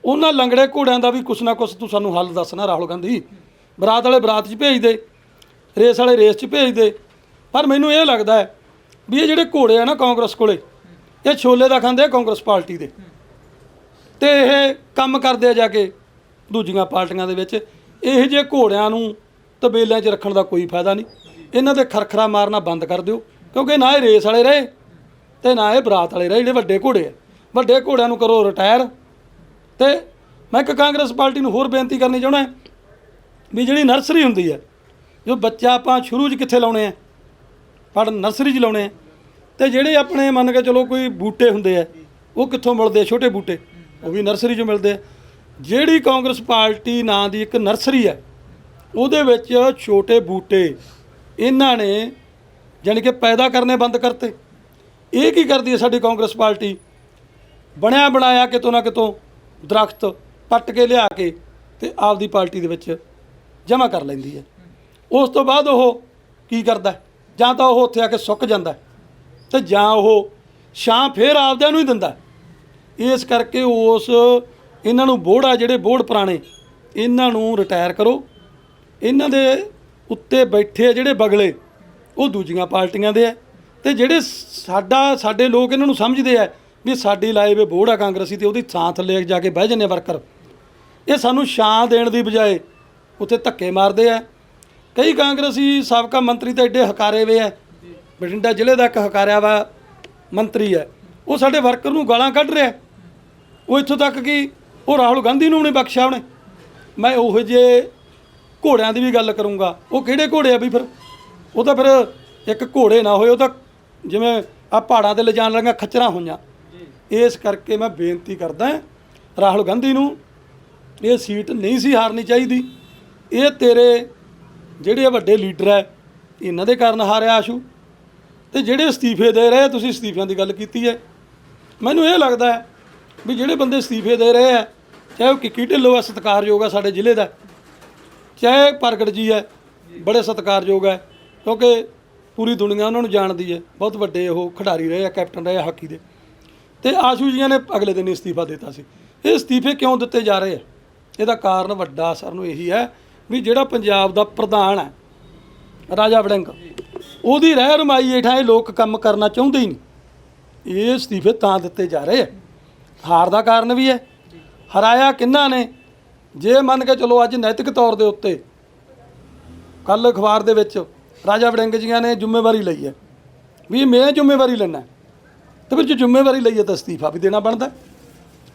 ਉਹਨਾਂ ਲੰਗੜੇ ਘੋੜਿਆਂ ਦਾ ਵੀ ਕੁਛ ਨਾ ਕੁਛ ਤੂੰ ਸਾਨੂੰ ਹੱਲ ਦੱਸਣਾ ਰਾਹੁਲ ਗਾਂਧੀ। ਬਰਾਤ ਵਾਲੇ ਬਰਾਤ 'ਚ ਭੇਜ ਦੇ, ਰੇਸ ਵਾਲੇ ਰੇਸ 'ਚ ਭੇਜ ਦੇ। ਪਰ ਮੈਨੂੰ ਇਹ ਲੱਗਦਾ ਹੈ ਵੀ ਇਹ ਜਿਹੜੇ ਘੋੜੇ ਆ ਨਾ ਕਾਂਗਰਸ ਕੋਲੇ, ਇਹ ਛੋਲੇ ਦਾ ਖਾਂਦੇ ਆ ਕਾਂਗਰਸ ਪਾਰਟੀ ਦੇ। ਤੇ ਇਹ ਕੰਮ ਕਰਦੇ ਆ ਜਾ ਕੇ ਦੂਜੀਆਂ ਪਾਰਟੀਆਂ ਦੇ ਵਿੱਚ। ਇਹ ਜੇ ਘੋੜਿਆਂ ਨੂੰ ਤਬੇਲਿਆਂ 'ਚ ਰੱਖਣ ਦਾ ਕੋਈ ਫਾਇਦਾ ਨਹੀਂ। ਇਹਨਾਂ ਤੇ ਖਰਖਰਾ ਮਾਰਨਾ ਬੰਦ ਕਰ ਦਿਓ, ਕਿਉਂਕਿ ਨਾ ਇਹ ਰੇਸ ਵਾਲੇ ਰਹੇ ਤੇ ਨਾ ਇਹ ਬਰਾਤ ਵਾਲੇ ਰਹੇ, ਜਿਹੜੇ ਵੱਡੇ ਘੋੜੇ ਆ। ਵੱਡੇ ਘੋੜਿਆਂ ਨੂੰ ਕਰੋ ਰਿਟਾਇਰ ਤੇ ਮੈਂ ਇੱਕ ਕਾਂਗਰਸ ਪਾਰਟੀ ਨੂੰ ਹੋਰ ਬੇਨਤੀ ਕਰਨੀ ਚਾਹੁੰਦਾ ਵੀ ਜਿਹੜੀ ਨਰਸਰੀ ਹੁੰਦੀ ਹੈ, ਜੋ ਬੱਚਾ ਆਪਾਂ ਸ਼ੁਰੂ 'ਚ ਕਿੱਥੇ ਲਾਉਣੇ ਆ ਪੜ ਨਰਸਰੀ 'ਚ ਲਾਉਣੇ ਆ, ਤੇ ਜਿਹੜੇ ਆਪਣੇ ਮੰਨ ਕੇ ਚਲੋ ਕੋਈ ਬੂਟੇ ਹੁੰਦੇ ਆ, ਉਹ ਕਿੱਥੋਂ ਮਿਲਦੇ ਆ? ਛੋਟੇ ਬੂਟੇ, ਉਹ ਵੀ ਨਰਸਰੀ 'ਚੋਂ ਮਿਲਦੇ ਆ। ਜਿਹੜੀ ਕਾਂਗਰਸ ਪਾਰਟੀ ਨਾਂ ਦੀ ਇੱਕ ਨਰਸਰੀ ਹੈ, ਉਹਦੇ ਵਿੱਚ ਛੋਟੇ ਬੂਟੇ, ਇਹਨਾਂ ਨੇ ਜਾਣੀ ਕਿ ਪੈਦਾ ਕਰਨੇ ਬੰਦ ਕਰਤੇ। ਇਹ ਕੀ ਕਰਦੀ ਹੈ ਸਾਡੀ ਕਾਂਗਰਸ ਪਾਰਟੀ? ਬਣਿਆ ਬਣਾਇਆ ਕਿਤੋਂ ਨਾ ਕਿਤੋਂ ਦਰਖਤ ਪੱਟ ਕੇ ਲਿਆ ਕੇ ਤੇ ਆਪਦੀ ਪਾਰਟੀ ਦੇ ਵਿੱਚ ਜਮ੍ਹਾਂ ਕਰ ਲੈਂਦੀ ਹੈ। ਉਸ ਤੋਂ ਬਾਅਦ ਉਹ ਕੀ ਕਰਦਾ ਜਾਂ ਤਾਂ ਉਹ ਉੱਥੇ ਆ ਕੇ ਸੁੱਕ ਜਾਂਦਾ ਹੈ, ਤੇ ਜਾਂ ਉਹ ਛਾਂ ਫੇਰ ਆਪਦਿਆਂ ਨੂੰ ਹੀ ਦਿੰਦਾ ਇਸ ਕਰਕੇ ਉਸ ਇਹਨਾਂ ਨੂੰ ਬੋੜ ਆ ਜਿਹੜੇ ਬੋੜ ਪੁਰਾਣੇ ਇਹਨਾਂ ਨੂੰ ਰਿਟਾਇਰ ਕਰੋ। ਇਹਨਾਂ ਦੇ ਉੱਤੇ ਬੈਠੇ ਜਿਹੜੇ ਬਗਲੇ ਉਹ ਦੂਜੀਆਂ ਪਾਰਟੀਆਂ ਦੇ ਆ ਤੇ ਜਿਹੜੇ ਸਾਡਾ ਸਾਡੇ ਲੋਕ ਇਹਨਾਂ ਨੂੰ ਸਮਝਦੇ ਆ ਵੀ ਸਾਡੀ ਲਾਏ ਵੇ ਬੋੜ ਆ ਕਾਂਗਰਸੀ ਤੇ, ਉਹਦੀ ਥਾਂ ਥੱਲੇ ਜਾ ਕੇ ਬਹਿ ਜੰਨੇ ਵਰਕਰ। ਇਹ ਸਾਨੂੰ ਛਾਂ ਦੇਣ ਦੀ ਬਜਾਏ ਉੱਥੇ ਧੱਕੇ ਮਾਰਦੇ ਆ। ਕਈ ਕਾਂਗਰਸੀ ਸਾਬਕਾ ਮੰਤਰੀ ਤਾਂ ਐਡੇ ਹਕਾਰੇ ਵੇ ਆ। ਬਠਿੰਡਾ ਜ਼ਿਲ੍ਹੇ ਦਾ ਇੱਕ ਹਕਾਰਿਆ ਵਾ ਮੰਤਰੀ ਹੈ ਉਹ ਸਾਡੇ ਵਰਕਰ ਨੂੰ ਗਾਲਾਂ ਕੱਢ ਰਿਹਾ। ਉਹ ਇੱਥੋਂ ਤੱਕ ਕਿ ਉਹ ਰਾਹੁਲ ਗਾਂਧੀ ਨੂੰ ਵੀ ਨਹੀਂ ਬਖਸ਼ਿਆ ਉਹਨੇ। ਮੈਂ ਉਹੋ ਜੇ ਘੋੜਿਆਂ ਦੀ ਵੀ ਗੱਲ ਕਰੂੰਗਾ। ਉਹ ਕਿਹੜੇ ਘੋੜੇ ਆ ਵੀ ਫਿਰ? ਉਹ ਤਾਂ ਫਿਰ ਇੱਕ ਘੋੜੇ ਨਾ ਹੋਏ, ਉਹ ਤਾਂ ਜਿਵੇਂ ਆ ਪਹਾੜਾਂ ਤੇ ਲਿਜਾਣ ਵਾਲੀਆਂ ਖੱਚਰਾਂ ਹੋਈਆਂ। ਇਸ ਕਰਕੇ ਮੈਂ ਬੇਨਤੀ ਕਰਦਾ ਰਾਹੁਲ ਗਾਂਧੀ ਨੂੰ, ਇਹ ਸੀਟ ਨਹੀਂ ਸੀ ਹਾਰਨੀ ਚਾਹੀਦੀ। ਇਹ ਤੇਰੇ ਜਿਹੜੇ ਵੱਡੇ ਲੀਡਰ ਹੈ, ਇਹਨਾਂ ਦੇ ਕਾਰਨ ਹਾਰਿਆ ਆਸ਼ੂ। ਤੇ ਜਿਹੜੇ ਅਸਤੀਫੇ ਦੇ ਰਹੇ ਤੁਸੀਂ ਅਸਤੀਫਿਆਂ ਦੀ ਗੱਲ ਕੀਤੀ ਹੈ। ਮੈਨੂੰ ਇਹ ਲੱਗਦਾ ਹੈ ਵੀ ਜਿਹੜੇ ਬੰਦੇ ਅਸਤੀਫੇ ਦੇ ਰਹੇ ਆ, ਚਾਹੇ ਉਹ ਕਿੱਕੀ ਢਿੱਲੋਂ ਆ, ਸਤਿਕਾਰਯੋਗ ਹੈ ਸਾਡੇ ਜ਼ਿਲ੍ਹੇ ਦਾ, ਚਾਹੇ ਪ੍ਰਗਟ ਜੀ ਹੈ, ਬੜੇ ਸਤਿਕਾਰਯੋਗ ਹੈ, ਕਿਉਂਕਿ ਪੂਰੀ ਦੁਨੀਆ ਉਹਨਾਂ ਨੂੰ ਜਾਣਦੀ ਹੈ। ਬਹੁਤ ਵੱਡੇ ਉਹ ਖਿਡਾਰੀ ਰਹੇ ਆ, ਕੈਪਟਨ ਰਹੇ ਆ ਹਾਕੀ ਦੇ। ਤੇ ਆਸ਼ੂ ਜੀਆਂ ਨੇ ਅਗਲੇ ਦਿਨ ਹੀ ਅਸਤੀਫਾ ਦਿੱਤਾ ਸੀ। ਇਹ ਅਸਤੀਫੇ ਕਿਉਂ ਦਿੱਤੇ ਜਾ ਰਹੇ ਆ? ਇਹਦਾ ਕਾਰਨ ਵੱਡਾ ਸਰ ਨੂੰ ਇਹੀ ਹੈ ਵੀ ਜਿਹੜਾ ਪੰਜਾਬ ਦਾ ਪ੍ਰਧਾਨ ਹੈ, ਰਾਜਾ ਵੜਿੰਗ, ਉਹਦੀ ਰਹਿਨਮਾਈ ਹੇਠਾਂ ਇਹ ਲੋਕ ਕੰਮ ਕਰਨਾ ਚਾਹੁੰਦੇ ਹੀ ਨਹੀਂ। ਇਹ ਅਸਤੀਫੇ ਤਾਂ ਦਿੱਤੇ ਜਾ ਰਹੇ ਆ। ਹਾਰ ਦਾ ਕਾਰਨ ਵੀ ਹੈ। ਹਰਾਇਆ ਕਿੰਨਾ ਨੇ? ਜੇ ਮੰਨ ਕੇ ਚਲੋ ਅੱਜ ਨੈਤਿਕ ਤੌਰ ਦੇ ਉੱਤੇ ਕੱਲ ਅਖਬਾਰ ਦੇ ਵਿੱਚ ਰਾਜਾ ਵੜਿੰਗ ਜੀਆਂ ਨੇ ਜ਼ਿੰਮੇਵਾਰੀ ਲਈ ਹੈ। ਵੀ ਮੈਂ ਜ਼ਿੰਮੇਵਾਰੀ ਲੈਣਾ ਤੇ ਫਿਰ ਜੇ ਜ਼ਿੰਮੇਵਾਰੀ ਲਈਏ ਤਾਂ ਅਸਤੀਫਾ ਵੀ ਦੇਣਾ ਬਣਦਾ।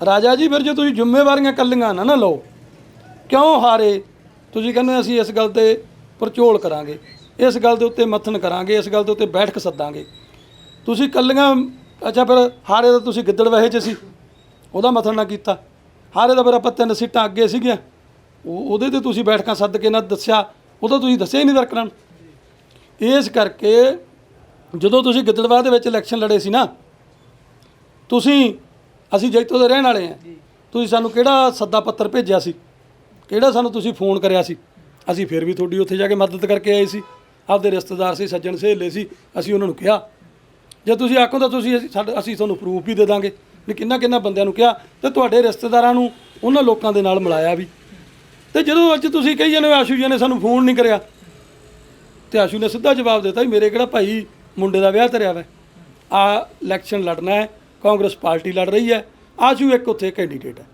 ਰਾਜਾ ਜੀ, ਫਿਰ ਜੇ ਤੁਸੀਂ ਜ਼ਿੰਮੇਵਾਰੀਆਂ ਕੱਲੀਆਂ ਨਾ ਨਾ ਲਓ, ਕਿਉਂ ਹਾਰੇ? ਤੁਸੀਂ ਕਹਿੰਦੇ ਅਸੀਂ ਇਸ ਗੱਲ ਤੇ ਪਰਚੋਲ ਕਰਾਂਗੇ, ਇਸ ਗੱਲ ਦੇ ਉੱਤੇ ਮੱਥਨ ਕਰਾਂਗੇ, ਇਸ ਗੱਲ ਦੇ ਉੱਤੇ ਬੈਠਕ ਸੱਦਾਂਗੇ। ਤੁਸੀਂ ਕੱਲੀਆਂ, ਅੱਛਾ ਫਿਰ ਹਾਰੇ ਦਾ ਤੁਸੀਂ ਗਿੱਦੜ ਵਹੇ ਚ ਸੀ, ਉਹਦਾ ਮੱਥਨ ਨਾ ਕੀਤਾ। ਹਾਰੇ ਦਾ ਫਿਰ ਆਪਾਂ ਤਿੰਨ ਸੀਟਾਂ ਅੱਗੇ ਸੀਗੀਆਂ। ਉਹ, ਉਹਦੇ ਤੇ ਤੁਸੀਂ ਬੈਠਕਾਂ ਸੱਦ ਕੇ ਨਾ ਦੱਸਿਆ ਉਹਦਾ ਤੁਸੀਂ ਦੱਸਿਆ ਹੀ ਨਹੀਂ ਦਰਕਰਾਂ ਇਸ ਕਰਕੇ ਜਦੋਂ ਤੁਸੀਂ ਗਿੱਦੜਵਾਹ ਦੇ ਵਿੱਚ ਇਲੈਕਸ਼ਨ ਲੜੇ ਸੀ ਨਾ ਤੁਸੀਂ ਅਸੀਂ ਜੈਤੋ ਦੇ ਰਹਿਣ ਵਾਲੇ ਆ ਤੁਸੀਂ ਸਾਨੂੰ ਕਿਹੜਾ ਸੱਦਾ ਪੱਤਰ ਭੇਜਿਆ ਸੀ? ਕਿਹੜਾ ਸਾਨੂੰ ਤੁਸੀਂ ਫੋਨ ਕਰਿਆ ਸੀ? ਅਸੀਂ ਫਿਰ ਵੀ ਤੁਹਾਡੀ ਉੱਥੇ ਜਾ ਕੇ ਮਦਦ ਕਰਕੇ ਆਏ ਸੀ। ਆਪਦੇ ਰਿਸ਼ਤੇਦਾਰ ਸੀ ਸੱਜਣ ਸਹੇਲੇ ਸੀ ਅਸੀਂ ਉਹਨਾਂ ਨੂੰ ਕਿਹਾ। ਜੇ ਤੁਸੀਂ ਆਖੋ ਤਾਂ ਤੁਸੀਂ ਅਸੀਂ ਸਾਡੇ- ਅਸੀਂ ਤੁਹਾਨੂੰ ਪ੍ਰੂਫ ਵੀ ਦੇ ਦਾਂਗੇ। ਵੀ ਕਿੰਨਾ ਕਿੰਨਾ ਬੰਦਿਆਂ ਨੂੰ ਕਿਹਾ ਤੇ ਤੁਹਾਡੇ ਰਿਸ਼ਤੇਦਾਰਾਂ ਨੂੰ ਉਹਨਾਂ ਲੋਕਾਂ ਦੇ ਨਾਲ ਮਿਲਾਇਆ ਵੀ। ਤੇ ਜਦੋਂ ਅੱਜ ਤੁਸੀਂ ਕਹੀ ਜਾਂਦੇ ਆਸ਼ੂ ਜੀ ਨੇ ਸਾਨੂੰ ਫੋਨ ਨਹੀਂ ਕਰਿਆ। ਤੇ ਆਸ਼ੂ ਨੇ ਸਿੱਧਾ ਜਵਾਬ ਦਿੱਤਾ ਵੀ ਮੇਰੇ ਕਿਹੜਾ ਭਾਈ ਮੁੰਡੇ ਦਾ ਵਿਆਹ ਧਰਿਆ ਵਾ। ਆ ਇਲੈਕਸ਼ਨ ਲੜਨਾ ਹੈ। ਕਾਂਗਰਸ ਪਾਰਟੀ ਲੜ ਰਹੀ ਹੈ ਆਸ਼ੂ ਇੱਕ ਉੱਥੇ ਕੈਂਡੀਡੇਟ ਹੈ।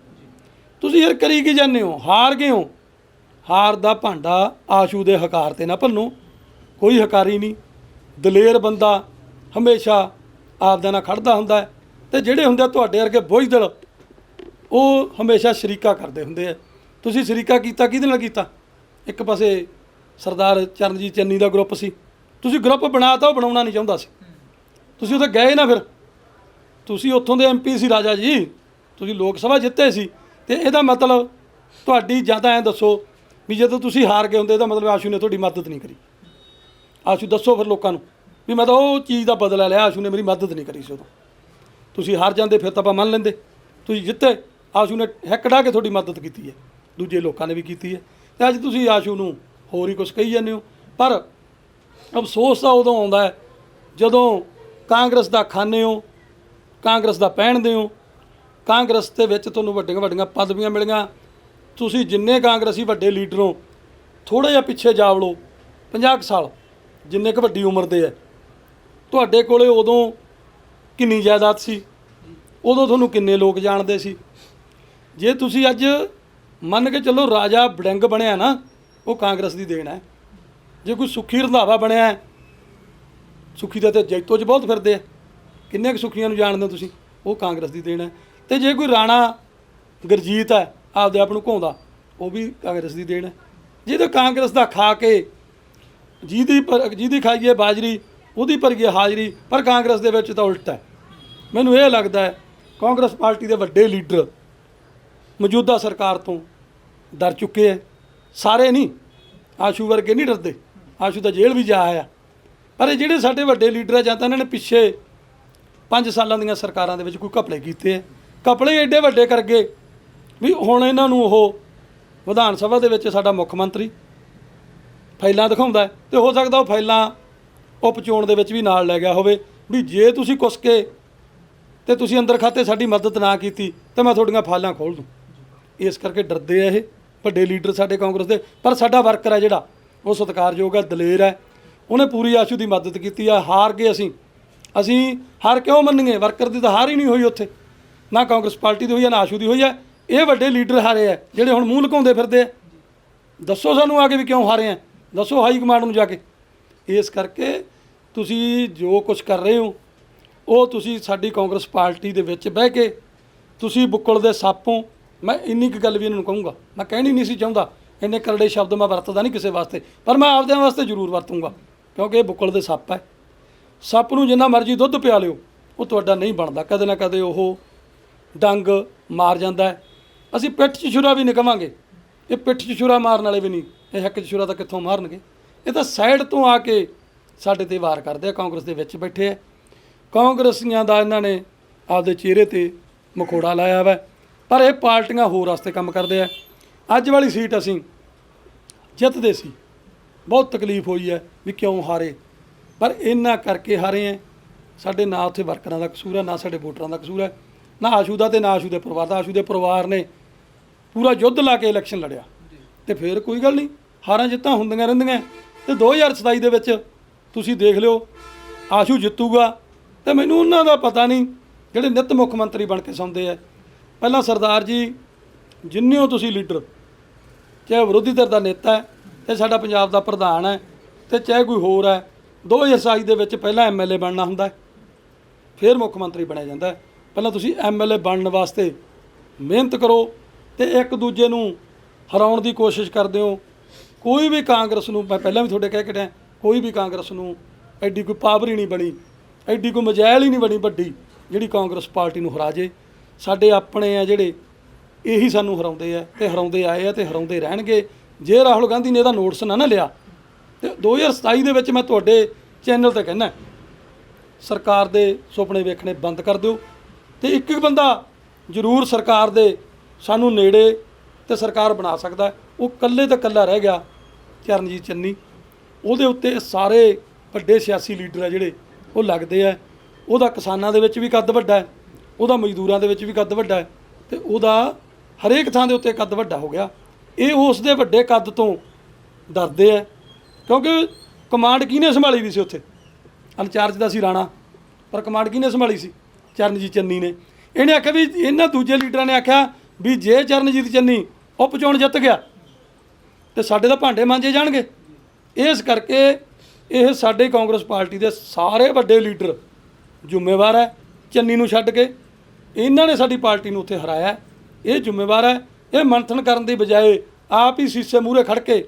ਤੁਸੀਂ ਯਾਰ ਕਰੀ ਕੀ ਜਾਂਦੇ ਹੋ? ਹਾਰ ਗਏ ਹੋ? ਹਾਰ ਦਾ ਭਾਂਡਾ ਆਸ਼ੂ ਦੇ ਹਕਾਰ ਤੇ ਨਾ ਭੰਨੋ। ਕੋਈ ਹਕਾਰੀ ਨਹੀਂ। ਦਲੇਰ ਬੰਦਾ ਹਮੇਸ਼ਾ ਆਪਦਾ ਨਾਲ ਖੜਦਾ ਹੁੰਦਾ ਹੈ ਤੇ ਜਿਹੜੇ ਹੁੰਦੇ ਆ ਤੁਹਾਡੇ ਵਰਗੇ ਬੋਝਦਲ, ਉਹ ਹਮੇਸ਼ਾ ਸ਼ਰੀਕਾ ਕਰਦੇ ਹੁੰਦੇ ਆ। ਤੁਸੀਂ ਸ਼ਰੀਕਾ ਕੀਤਾ, ਕਿਹਦੇ ਨਾਲ ਕੀਤਾ? ਇੱਕ ਪਾਸੇ ਸਰਦਾਰ ਚਰਨਜੀਤ ਚੰਨੀ ਦਾ ਗਰੁੱਪ ਸੀ। ਤੁਸੀਂ ਗਰੁੱਪ ਬਣਾਤਾ, ਉਹ ਬਣਾਉਣਾ ਨਹੀਂ ਚਾਹੁੰਦਾ ਸੀ। ਤੁਸੀਂ ਉੱਥੇ ਗਏ ਨਾ ਫਿਰ। ਤੁਸੀਂ ਉੱਥੋਂ ਦੇ ਐਮਪੀ ਸੀ ਰਾਜਾ ਜੀ, ਤੁਸੀਂ ਲੋਕ ਸਭਾ ਜਿੱਤੇ ਸੀ, ਤੇ ਇਹਦਾ ਮਤਲਬ ਤੁਹਾਡੀ ਜਾਂ ਤਾਂ ਐਂ ਦੱਸੋ ਵੀ ਜਦੋਂ ਤੁਸੀਂ ਹਾਰ ਗਏ ਹੁੰਦੇ ਇਹਦਾ ਮਤਲਬ ਆਸ਼ੂ ਨੇ ਤੁਹਾਡੀ ਮਦਦ ਨਹੀਂ ਕਰੀ। ਆਸ਼ੂ ਦੱਸੋ ਫਿਰ ਲੋਕਾਂ ਨੂੰ ਵੀ ਮੈਂ ਤਾਂ ਉਹ ਚੀਜ਼ ਦਾ ਬਦਲਾ ਲਿਆ, ਆਸ਼ੂ ਨੇ ਮੇਰੀ ਮਦਦ ਨਹੀਂ ਕਰੀ ਸੀ ਉਦੋਂ। ਤੁਸੀਂ ਹਾਰ ਜਾਂਦੇ ਫਿਰ ਤਾਂ ਆਪਾਂ ਮੰਨ ਲੈਂਦੇ। ਤੁਸੀਂ ਜਿੱਤੇ, ਆਸ਼ੂ ਨੇ ਹੈਕੜਾ ਕੇ ਤੁਹਾਡੀ ਮਦਦ ਕੀਤੀ ਹੈ। ਦੂਜੇ ਲੋਕਾਂ ਨੇ ਵੀ ਕੀਤੀ ਹੈ। ਤੇ ਅੱਜ ਤੁਸੀਂ ਆਸ਼ੂ ਨੂੰ ਹੋਰ ਹੀ ਕੁਝ ਕਹੀ ਜਾਂਦੇ ਹੋ। ਪਰ ਅਫਸੋਸ ਤਾਂ ਉਦੋਂ ਆਉਂਦਾ ਹੈ ਜਦੋਂ ਕਾਂਗਰਸ ਦਾ ਖਾਂਦੇ ਹੋ ਕਾਂਗਰਸ ਦਾ ਪਹਿਨਦੇ ਹੋ ਕਾਂਗਰਸ ਦੇ ਵਿੱਚ ਤੁਹਾਨੂੰ ਵੱਡੀਆਂ ਵੱਡੀਆਂ ਪਦਵੀਆਂ ਮਿਲੀਆਂ। ਤੁਸੀਂ ਜਿੰਨੇ ਕਾਂਗਰਸੀ ਵੱਡੇ ਲੀਡਰ ਹੋ ਥੋੜਾ ਜਿਹਾ ਪਿੱਛੇ ਜਾ ਵੜੋ। 50 ਕੁ ਸਾਲ ਜਿੰਨੇ ਕੁ ਵੱਡੀ ਉਮਰ ਦੇ ਹੈ। ਤੁਹਾਡੇ ਕੋਲੇ ਉਦੋਂ ਕਿੰਨੀ ਜਾਇਦਾਦ ਸੀ? ਉਦੋਂ ਤੁਹਾਨੂੰ ਕਿੰਨੇ ਲੋਕ ਜਾਣਦੇ ਸੀ? ਜੇ ਤੁਸੀਂ ਅੱਜ ਮੰਨ ਕੇ ਚੱਲੋ ਰਾਜਾ ਬੜਿੰਗ ਬਣਿਆ ਨਾ ਉਹ ਕਾਂਗਰਸ ਦੀ ਦੇਣ ਹੈ। ਜੇ ਕੋਈ ਸੁਖੀ ਰੰਧਾਵਾ ਬਣਿਆ ਹੈ, ਸੁਖੀ ਦਾ ਤੇ ਜੈਤੋ 'ਚ ਬਹੁਤ ਫਿਰਦੇ ਆ ਕਿੰਨੇ ਕੁ ਸੁਖੀਆਂ ਨੂੰ ਜਾਣਦੇ ਹੋ ਤੁਸੀਂ? ਉਹ ਕਾਂਗਰਸ ਦੀ ਦੇਣ ਹੈ। ਤੇ ਜੇ ਕੋਈ ਰਾਣਾ ਗੁਰਜੀਤ ਹੈ, ਆਪਦੇ ਆਪ ਨੂੰ ਘਾਉਂਦਾ ਉਹ ਵੀ ਕਾਂਗਰਸ ਦੀ ਦੇਣ ਹੈ। ਜਿਹਦੇ ਕਾਂਗਰਸ ਦਾ ਖਾ ਕੇ ਜਿਹਦੀ ਪਰ- ਜਿਹਦੀ ਖਾਈਏ ਬਾਜਰੀ, ਉਹਦੀ ਭਰੀਏ ਹਾਜ਼ਰੀ, ਪਰ ਕਾਂਗਰਸ ਦੇ ਵਿੱਚ ਤਾਂ ਉਲਟ ਹੈ। ਮੈਨੂੰ ਇਹ ਲੱਗਦਾ ਹੈ, ਕਾਂਗਰਸ ਪਾਰਟੀ ਦੇ ਵੱਡੇ ਲੀਡਰ ਮੌਜੂਦਾ ਸਰਕਾਰ ਤੋਂ ਡਰ ਚੁੱਕੇ ਹੈ। ਸਾਰੇ ਨਹੀਂ, ਆਸ਼ੂ ਵਰਗੇ ਨਹੀਂ ਡਰਦੇ। ਆਸ਼ੂ ਤਾਂ ਜੇਲ੍ਹ ਵੀ ਜਾ ਆਇਆ। ਪਰ ਇਹ ਜਿਹੜੇ ਸਾਡੇ ਵੱਡੇ ਲੀਡਰ ਆ, ਜਾਂ ਤਾਂ ਇਹਨਾਂ ਨੇ ਪਿੱਛੇ 5 ਸਾਲਾਂ ਦੀਆਂ ਸਰਕਾਰਾਂ ਦੇ ਵਿੱਚ ਕੋਈ ਘਪਲੇ ਕੀਤੇ ਹੈ ਘਪਲੇ ਐਡੇ ਵੱਡੇ ਕਰ ਗਏ ਵੀ ਹੁਣ ਇਹਨਾਂ ਨੂੰ ਉਹ ਵਿਧਾਨ ਸਭਾ ਦੇ ਵਿੱਚ ਸਾਡਾ ਮੁੱਖ ਮੰਤਰੀ ਫਾਈਲਾਂ ਦਿਖਾਉਂਦਾ ਹੈ ਤੇ ਹੋ ਸਕਦਾ ਉਹ ਫਾਈਲਾਂ ਉਪ ਚੋਣ ਦੇ ਵਿੱਚ ਵੀ ਨਾਲ ਲੈ ਗਿਆ ਹੋਵੇ ਵੀ ਜੇ ਤੁਸੀਂ ਕੁਸ ਕੇ ਤੇ ਤੁਸੀਂ ਅੰਦਰ ਖਾਤੇ ਸਾਡੀ ਮਦਦ ਨਾ ਕੀਤੀ ਤਾਂ ਮੈਂ ਤੁਹਾਡੀਆਂ ਫਾਈਲਾਂ ਖੋਲ ਦੂੰ। ਇਸ ਕਰਕੇ ਡਰਦੇ ਆ ਇਹ ਵੱਡੇ ਲੀਡਰ ਸਾਡੇ ਕਾਂਗਰਸ ਦੇ, ਪਰ ਸਾਡਾ ਵਰਕਰ ਹੈ ਜਿਹੜਾ, ਉਹ ਸਤਿਕਾਰਯੋਗ ਹੈ, ਦਲੇਰ ਹੈ। ਉਹਨੇ ਪੂਰੀ ਆਸ਼ੂ ਦੀ ਮਦਦ ਕੀਤੀ ਆ, ਹਾਰ ਗਏ ਅਸੀਂ। ਅਸੀਂ ਹਾਰ ਕਿਉਂ ਮੰਨੀਏ? ਵਰਕਰ ਦੀ ਤਾਂ ਹਾਰ ਹੀ ਨਹੀਂ ਹੋਈ ਉੱਥੇ। ਨਾ ਕਾਂਗਰਸ ਪਾਰਟੀ ਦੀ ਹੋਈ ਹੈ, ਨਾ ਆਸ਼ੂ ਦੀ ਹੋਈ ਹੈ। ਇਹ ਵੱਡੇ ਲੀਡਰ ਹਾਰੇ ਆ ਜਿਹੜੇ ਹੁਣ ਮੂੰਹ ਲੁਕਾਉਂਦੇ ਫਿਰਦੇ ਆ ਦੱਸੋ ਸਾਨੂੰ ਆ ਕੇ ਵੀ ਕਿਉਂ ਹਾਰੇ ਆ ਦੱਸੋ ਹਾਈ ਕਮਾਂਡ ਨੂੰ ਜਾ ਕੇ। ਇਸ ਕਰਕੇ ਤੁਸੀਂ ਜੋ ਕੁਝ ਕਰ ਰਹੇ ਹੋ, ਉਹ ਤੁਸੀਂ ਸਾਡੀ ਕਾਂਗਰਸ ਪਾਰਟੀ ਦੇ ਵਿੱਚ ਬਹਿ ਕੇ ਤੁਸੀਂ ਬੁੱਕਲ ਦੇ ਸਾਪੋਂ ਮੈਂ ਇੰਨੀ ਕੁ ਗੱਲ ਵੀ ਇਹਨਾਂ ਨੂੰ ਕਹੂੰਗਾ। ਮੈਂ ਕਹਿਣੀ ਨਹੀਂ ਸੀ ਚਾਹੁੰਦਾ। ਇੰਨੇ ਕਰੜੇ ਸ਼ਬਦ ਮੈਂ ਵਰਤਦਾ ਨਹੀਂ ਕਿਸੇ ਵਾਸਤੇ। ਪਰ ਮੈਂ ਆਪਦਿਆਂ ਵਾਸਤੇ ਜ਼ਰੂਰ ਵਰਤੂੰਗਾ, ਕਿਉਂਕਿ ਇਹ ਬੁੱਕਲ ਦੇ ਸੱਪ ਹੈ। ਸੱਪ ਨੂੰ ਜਿੰਨਾ ਮਰਜ਼ੀ ਦੁੱਧ ਪਿਆ ਲਿਓ, ਉਹ ਤੁਹਾਡਾ ਨਹੀਂ ਬਣਦਾ। ਕਦੇ ਨਾ ਕਦੇ ਉਹ ਡੰਗ ਮਾਰ ਜਾਂਦਾ ਅਸੀਂ ਪਿੱਠ 'ਚ ਛੁਰਾ ਵੀ ਨਿਕਵਾਂਗੇ ਇਹ ਪਿੱਠ 'ਚ ਛੁਰਾ ਮਾਰਨ ਵਾਲੇ ਵੀ ਨਹੀਂ, ਇਹ ਹੱਕ 'ਚ ਛੁਰਾ ਤਾਂ ਕਿੱਥੋਂ ਮਾਰਨਗੇ? ਇਹ ਤਾਂ ਸਾਈਡ ਤੋਂ ਆ ਕੇ ਸਾਡੇ ਤੇ ਵਾਰ ਕਰਦੇ ਆ, ਕਾਂਗਰਸ ਦੇ ਵਿੱਚ ਬੈਠੇ ਆ। ਕਾਂਗਰਸੀਆਂ ਦਾ ਇਹਨਾਂ ਨੇ ਆਪਦੇ ਚਿਹਰੇ ਤੇ ਮਖੋੜਾ ਲਾਇਆ ਵਾ। ਪਰ ਇਹ ਪਾਰਟੀਆਂ ਹੋਰ ਵਾਸਤੇ ਕੰਮ ਕਰਦੇ ਆ। ਅੱਜ ਵਾਲੀ ਸੀਟ ਅਸੀਂ ਜਿੱਤਦੇ ਸੀ। ਬਹੁਤ ਤਕਲੀਫ ਹੋਈ ਹੈ ਵੀ ਕਿਉਂ ਹਾਰੇ। ਪਰ ਇਹਨਾਂ ਕਰਕੇ ਹਾਰੇ ਹੈ ਸਾਡੇ ਨਾ ਉੱਥੇ ਵਰਕਰਾਂ ਦਾ ਕਸੂਰ ਹੈ ਨਾ ਸਾਡੇ ਵੋਟਰਾਂ ਦਾ ਕਸੂਰ ਹੈ ਨਾ ਆਸ਼ੂ ਦਾ ਤੇ ਨਾ ਆਸ਼ੂ ਦੇ ਪਰਿਵਾਰ ਦਾ। ਆਸ਼ੂ ਦੇ ਪਰਿਵਾਰ ਨੇ ਪੂਰਾ ਯੁੱਧ ਲਾ ਕੇ ਇਲੈਕਸ਼ਨ ਲੜਿਆ। ਤੇ ਫਿਰ ਕੋਈ ਗੱਲ ਨਹੀਂ, ਹਾਰਾਂ ਜਿੱਤਾਂ ਹੁੰਦੀਆਂ ਰਹਿੰਦੀਆਂ। ਤੇ 2027 ਦੇ ਵਿੱਚ ਤੁਸੀਂ ਦੇਖ ਲਿਓ, ਆਸ਼ੂ ਜਿੱਤੂਗਾ ਤੇ ਮੈਨੂੰ ਉਹਨਾਂ ਦਾ ਪਤਾ ਨਹੀਂ ਜਿਹੜੇ ਨਿੱਤ ਮੁੱਖ ਮੰਤਰੀ ਬਣ ਕੇ ਸੌਂਦੇ ਆ ਪਹਿਲਾਂ ਸਰਦਾਰ ਜੀ, ਜਿੰਨੇ ਹੋ ਤੁਸੀਂ ਲੀਡਰ, ਚਾਹੇ ਵਿਰੋਧੀ ਧਿਰ ਦਾ ਨੇਤਾ ਹੈ ਤੇ ਸਾਡਾ ਪੰਜਾਬ ਦਾ ਪ੍ਰਧਾਨ ਹੈ ਤੇ ਚਾਹੇ ਕੋਈ ਹੋਰ ਹੈ 2027 ਦੇ ਵਿੱਚ ਪਹਿਲਾਂ ਐਮਐਲਏ ਬਣਨਾ ਹੁੰਦਾ ਫਿਰ ਮੁੱਖ ਮੰਤਰੀ ਬਣਿਆ ਜਾਂਦਾ ਪਹਿਲਾਂ ਤੁਸੀਂ ਐਮਐਲਏ ਬਣਨ ਵਾਸਤੇ ਮਿਹਨਤ ਕਰੋ ਤੇ ਇੱਕ ਦੂਜੇ ਨੂੰ ਹਰਾਉਣ ਦੀ ਕੋਸ਼ਿਸ਼ ਕਰਦੇ ਹੋ। ਕੋਈ ਵੀ ਕਾਂਗਰਸ ਨੂੰ, ਮੈਂ ਪਹਿਲਾਂ ਵੀ ਤੁਹਾਡੇ ਕਹਿ ਕੇ ਟਿਆ, ਕੋਈ ਵੀ ਕਾਂਗਰਸ ਨੂੰ ਐਡੀ ਕੋਈ ਪਾਵਰ ਹੀ ਨਹੀਂ ਬਣੀ, ਐਡੀ ਕੋਈ ਮਜਾਇਲ ਹੀ ਨਹੀਂ ਬਣੀ ਵੱਡੀ, ਜਿਹੜੀ ਕਾਂਗਰਸ ਪਾਰਟੀ ਨੂੰ ਹਰਾ ਜੇ। ਸਾਡੇ ਆਪਣੇ ਆ ਜਿਹੜੇ, ਇਹੀ ਸਾਨੂੰ ਹਰਾਉਂਦੇ ਆ ਤੇ ਹਰਾਉਂਦੇ ਆਏ ਆ ਤੇ ਹਰਾਉਂਦੇ ਰਹਿਣਗੇ। ਜੇ ਰਾਹੁਲ ਗਾਂਧੀ ਨੇ ਇਹਦਾ ਨੋਟਿਸ ਨਾ ਨਾ ਲਿਆ ਤੇ 2027 ਦੇ ਵਿੱਚ ਮੈਂ ਤੁਹਾਡੇ ਚੈਨਲ ਤੇ ਕਹਿੰਦਾ, ਸਰਕਾਰ ਦੇ ਸੁਪਨੇ ਵੇਖਣੇ ਬੰਦ ਕਰ ਦਿਓ ਤੇ ਇੱਕ ਇੱਕ ਬੰਦਾ ਜ਼ਰੂਰ ਸਰਕਾਰ ਦੇ ਸਾਨੂੰ ਨੇੜੇ ਤੇ ਸਰਕਾਰ ਬਣਾ ਸਕਦਾ ਉਹ ਇਕੱਲੇ ਤਾਂ ਇਕੱਲਾ ਰਹਿ ਗਿਆ ਚਰਨਜੀਤ ਚੰਨੀ। ਉਹਦੇ ਉੱਤੇ ਸਾਰੇ ਵੱਡੇ ਸਿਆਸੀ ਲੀਡਰ ਆ ਜਿਹੜੇ, ਉਹ ਲੱਗਦੇ ਆ। ਉਹਦਾ ਕਿਸਾਨਾਂ ਦੇ ਵਿੱਚ ਵੀ ਕੱਦ ਵੱਡਾ ਹੈ, ਉਹਦਾ ਮਜ਼ਦੂਰਾਂ ਦੇ ਵਿੱਚ ਵੀ ਕੱਦ ਵੱਡਾ ਹੈ ਤੇ ਉਹਦਾ ਹਰੇਕ ਥਾਂ ਦੇ ਉੱਤੇ ਕੱਦ ਵੱਡਾ ਹੋ ਗਿਆ। ਇਹ ਉਸ ਦੇ ਵੱਡੇ ਕੱਦ ਤੋਂ ਡਰਦੇ ਆ। ਕਿਉਂਕਿ ਕਮਾਂਡ ਕਿਹਨੇ ਸੰਭਾਲੀ ਦੀ ਸੀ ਉੱਥੇ? ਅਨਚਾਰਜ ਦਾ ਸੀ ਰਾਣਾ, ਪਰ ਕਮਾਂਡ ਕਿਹਨੇ ਸੰਭਾਲੀ ਸੀ? ਚਰਨਜੀਤ ਚੰਨੀ ਨੇ। ਇਹਨੇ ਆਖਿਆ ਵੀ ਇਹਨਾਂ ਦੂਜੇ ਲੀਡਰਾਂ ਨੇ ਆਖਿਆ ਵੀ ਜੇ ਚਰਨਜੀਤ ਚੰਨੀ ਉਪ ਚੋਣ ਜਿੱਤ ਗਿਆ, ਤੇ ਸਾਡੇ ਤਾਂ ਭਾਂਡੇ ਮਾਂਜੇ ਜਾਣਗੇ। ਇਸ ਕਰਕੇ ਇਹ ਸਾਡੇ ਕਾਂਗਰਸ ਪਾਰਟੀ ਦੇ ਸਾਰੇ ਵੱਡੇ ਲੀਡਰ ਜ਼ਿੰਮੇਵਾਰ ਹੈ, ਚੰਨੀ ਨੂੰ ਛੱਡ ਕੇ। ਇਹਨਾਂ ਨੇ ਸਾਡੀ ਪਾਰਟੀ ਨੂੰ ਉੱਥੇ ਹਰਾਇਆ। ਇਹ ਜ਼ਿੰਮੇਵਾਰ ਹੈ। ਇਹ ਮੰਥਨ ਕਰਨ ਦੀ ਬਜਾਏ ਆਪ ਹੀ ਸੀਸੇ ਮੂਹਰੇ ਖੜ ਕੇ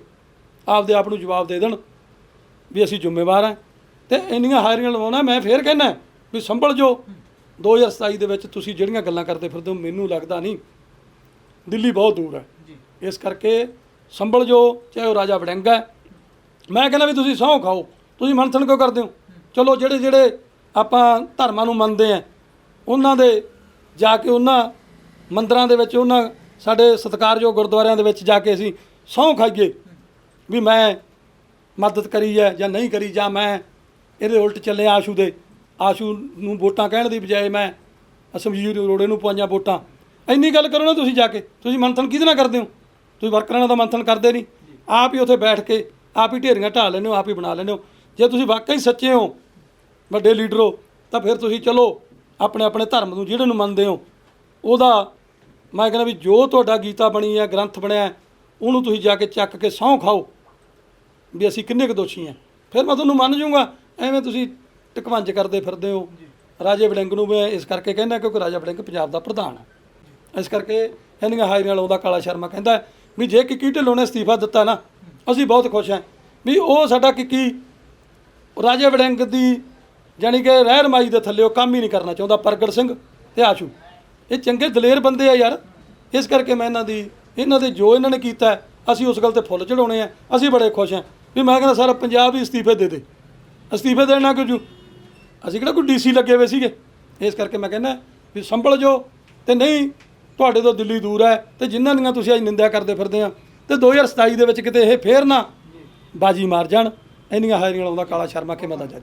ਆਪਦੇ ਆਪ ਨੂੰ ਜਵਾਬ ਦੇ ਦੇਣ ਵੀ ਅਸੀਂ ਜ਼ਿੰਮੇਵਾਰ ਹਾਂ। ਤੇ ਇੰਨੀਆਂ ਹਾਇਰੀਆਂ ਲਵਾਉਣਾ ਮੈਂ ਫੇਰ ਕਹਿਣਾ ਵੀ ਸੰਭਲ ਜੋ 2027 ਦੇ ਵਿੱਚ ਤੁਸੀਂ ਜਿਹੜੀਆਂ ਗੱਲਾਂ ਕਰਦੇ ਫਿਰਦੇ ਹੋ ਮੈਨੂੰ ਲੱਗਦਾ ਨਹੀਂ। ਦਿੱਲੀ ਬਹੁਤ ਦੂਰ ਹੈ। ਇਸ ਕਰਕੇ ਸੰਭਲ ਜੋ ਚਾਹੇ ਉਹ ਰਾਜਾ ਵੜਿੰਗ ਮੈਂ ਕਹਿੰਦਾ ਵੀ ਤੁਸੀਂ ਸਹੁੰ ਖਾਓ ਤੁਸੀਂ ਮੰਥਨ ਕਿਉਂ ਕਰਦੇ ਹੋ? ਚਲੋ ਜਿਹੜੇ ਜਿਹੜੇ ਆਪਾਂ ਧਰਮਾਂ ਨੂੰ ਮੰਨਦੇ ਆ ਉਹਨਾਂ ਦੇ ਜਾ ਕੇ ਉਹਨਾਂ ਮੰਦਰਾਂ ਦੇ ਵਿੱਚ ਉਹਨਾਂ ਸਾਡੇ ਸਤਿਕਾਰਯੋਗ ਗੁਰਦੁਆਰਿਆਂ ਦੇ ਵਿੱਚ ਜਾ ਕੇ ਅਸੀਂ ਸਹੁੰ ਖਾਈਏ। ਵੀ ਮੈਂ ਮਦਦ ਕਰੀ ਹੈ ਜਾਂ ਨਹੀਂ ਕਰੀ, ਜਾਂ ਮੈਂ ਇਹਦੇ ਉਲਟ ਚੱਲੇ ਆਸ਼ੂ ਦੇ। ਆਸ਼ੂ ਨੂੰ ਵੋਟਾਂ ਕਹਿਣ ਦੀ ਬਜਾਏ ਮੈਂ ਅਸਮਜੀਤ ਰੋੜੇ ਨੂੰ ਪਾਈਆਂ ਵੋਟਾਂ। ਇੰਨੀ ਗੱਲ ਕਰੋ ਨਾ ਤੁਸੀਂ ਜਾ ਕੇ। ਤੁਸੀਂ ਮੰਥਨ ਕਿਹਦੇ ਨਾਲ ਕਰਦੇ ਹੋ? ਤੁਸੀਂ ਵਰਕਰਾਂ ਨਾਲ ਤਾਂ ਮੰਥਨ ਕਰਦੇ ਨਹੀਂ। ਆਪ ਹੀ ਉੱਥੇ ਬੈਠ ਕੇ ਆਪ ਹੀ ਢੇਰੀਆਂ ਢਾਹ ਲੈਂਦੇ ਹੋ, ਆਪ ਹੀ ਬਣਾ ਲੈਂਦੇ ਹੋ। ਜੇ ਤੁਸੀਂ ਵਾਕਈ ਸੱਚੇ ਹੋ, ਵੱਡੇ ਲੀਡਰ ਹੋ, ਤਾਂ ਫਿਰ ਤੁਸੀਂ ਚਲੋ ਆਪਣੇ ਆਪਣੇ ਧਰਮ ਨੂੰ, ਜਿਹੜੇ ਨੂੰ ਮੰਨਦੇ ਹੋ। ਉਹਦਾ ਮੈਂ ਕਹਿੰਦਾ ਵੀ ਜੋ ਤੁਹਾਡਾ ਗੀਤਾ ਬਣੀ ਹੈ, ਗ੍ਰੰਥ ਬਣਿਆ ਉਹਨੂੰ ਤੁਸੀਂ ਜਾ ਕੇ ਚੱਕ ਕੇ ਸਹੁੰ ਖਾਓ। ਵੀ ਅਸੀਂ ਕਿੰਨੇ ਕੁ ਦੋਸ਼ੀ ਹਾਂ। ਫਿਰ ਮੈਂ ਤੁਹਾਨੂੰ ਮੰਨ ਜਾਊਂਗਾ ਐਵੇਂ ਤੁਸੀਂ ਟਕਵੰਜ ਕਰਦੇ ਫਿਰਦੇ ਹੋ। ਰਾਜੇ ਵੜਿੰਗ ਨੂੰ ਮੈਂ ਇਸ ਕਰਕੇ ਕਹਿੰਦਾ ਕਿਉਂਕਿ ਰਾਜਾ ਵੜਿੰਗ ਪੰਜਾਬ ਦਾ ਪ੍ਰਧਾਨ ਹੈ। ਇਸ ਕਰਕੇ ਇੰਨੀਆਂ ਹਾਇਰੀਆਂ ਲਾਉਂਦਾ ਕਾਲਾ ਸ਼ਰਮਾ ਕਹਿੰਦਾ ਵੀ ਜੇ ਕਿੱਕੀ ਢਿੱਲੋਂ ਨੇ ਅਸਤੀਫਾ ਦਿੱਤਾ ਨਾ ਅਸੀਂ ਬਹੁਤ ਖੁਸ਼ ਹਾਂ। ਵੀ ਉਹ ਸਾਡਾ ਕਿੱਕੀ ਰਾਜੇ ਵੜਿੰਗ ਦੀ ਜਾਣੀ ਕਿ ਰਹਿਨਮਾਈ ਦੇ ਥੱਲੇ ਉਹ ਕੰਮ ਹੀ ਨਹੀਂ ਕਰਨਾ ਚਾਹੁੰਦਾ ਪ੍ਰਗਟ ਸਿੰਘ ਤੇ ਆਸ਼ੂ। ਇਹ ਚੰਗੇ ਦਲੇਰ ਬੰਦੇ ਆ ਯਾਰ। ਇਸ ਕਰਕੇ ਮੈਂ ਇਹਨਾਂ ਦੀ ਇਹਨਾਂ ਦੇ ਜੋ ਇਹਨਾਂ ਨੇ ਕੀਤਾ ਅਸੀਂ ਉਸ ਗੱਲ ਤੇ ਫੁੱਲ ਚੜਾਉਣੇ ਆ। ਅਸੀਂ ਬੜੇ ਖੁਸ਼ ਹਾਂ। ਵੀ ਮੈਂ ਕਹਿੰਦਾ ਸਾਰਾ ਪੰਜਾਬ ਹੀ ਅਸਤੀਫੇ ਦੇ ਦੇ। ਅਸਤੀਫੇ ਦੇਣਾ ਕਿਉਂ ਜੂ? ਅਸੀਂ ਕਿਹੜਾ ਕੋਈ ਡੀਸੀ ਲੱਗੇ ਹੋਏ ਸੀਗੇ? ਇਸ ਕਰਕੇ ਮੈਂ ਕਹਿੰਦਾ ਵੀ ਸੰਭਲ ਜੋ ਤੇ ਨਹੀਂ, ਤੁਹਾਡੇ ਤੋਂ ਦਿੱਲੀ ਦੂਰ ਹੈ ਤੇ ਜਿਨ੍ਹਾਂ ਦੀਆਂ ਤੁਸੀਂ ਅੱਜ ਨਿੰਦਿਆ ਕਰਦੇ ਫਿਰਦੇ ਆ ਤੇ 2027 ਦੇ ਵਿੱਚ ਕਿਤੇ ਇਹ ਫੇਰ ਨਾ ਬਾਜੀ ਮਾਰ ਜਾਣ। ਇੰਨੀਆਂ ਹਾਇਰੀਆਂ ਲਾਉਂਦਾ ਕਾਲਾ ਸ਼ਰਮਾ, ਕਿਵੇਂ ਦਾ ਜੱਜ?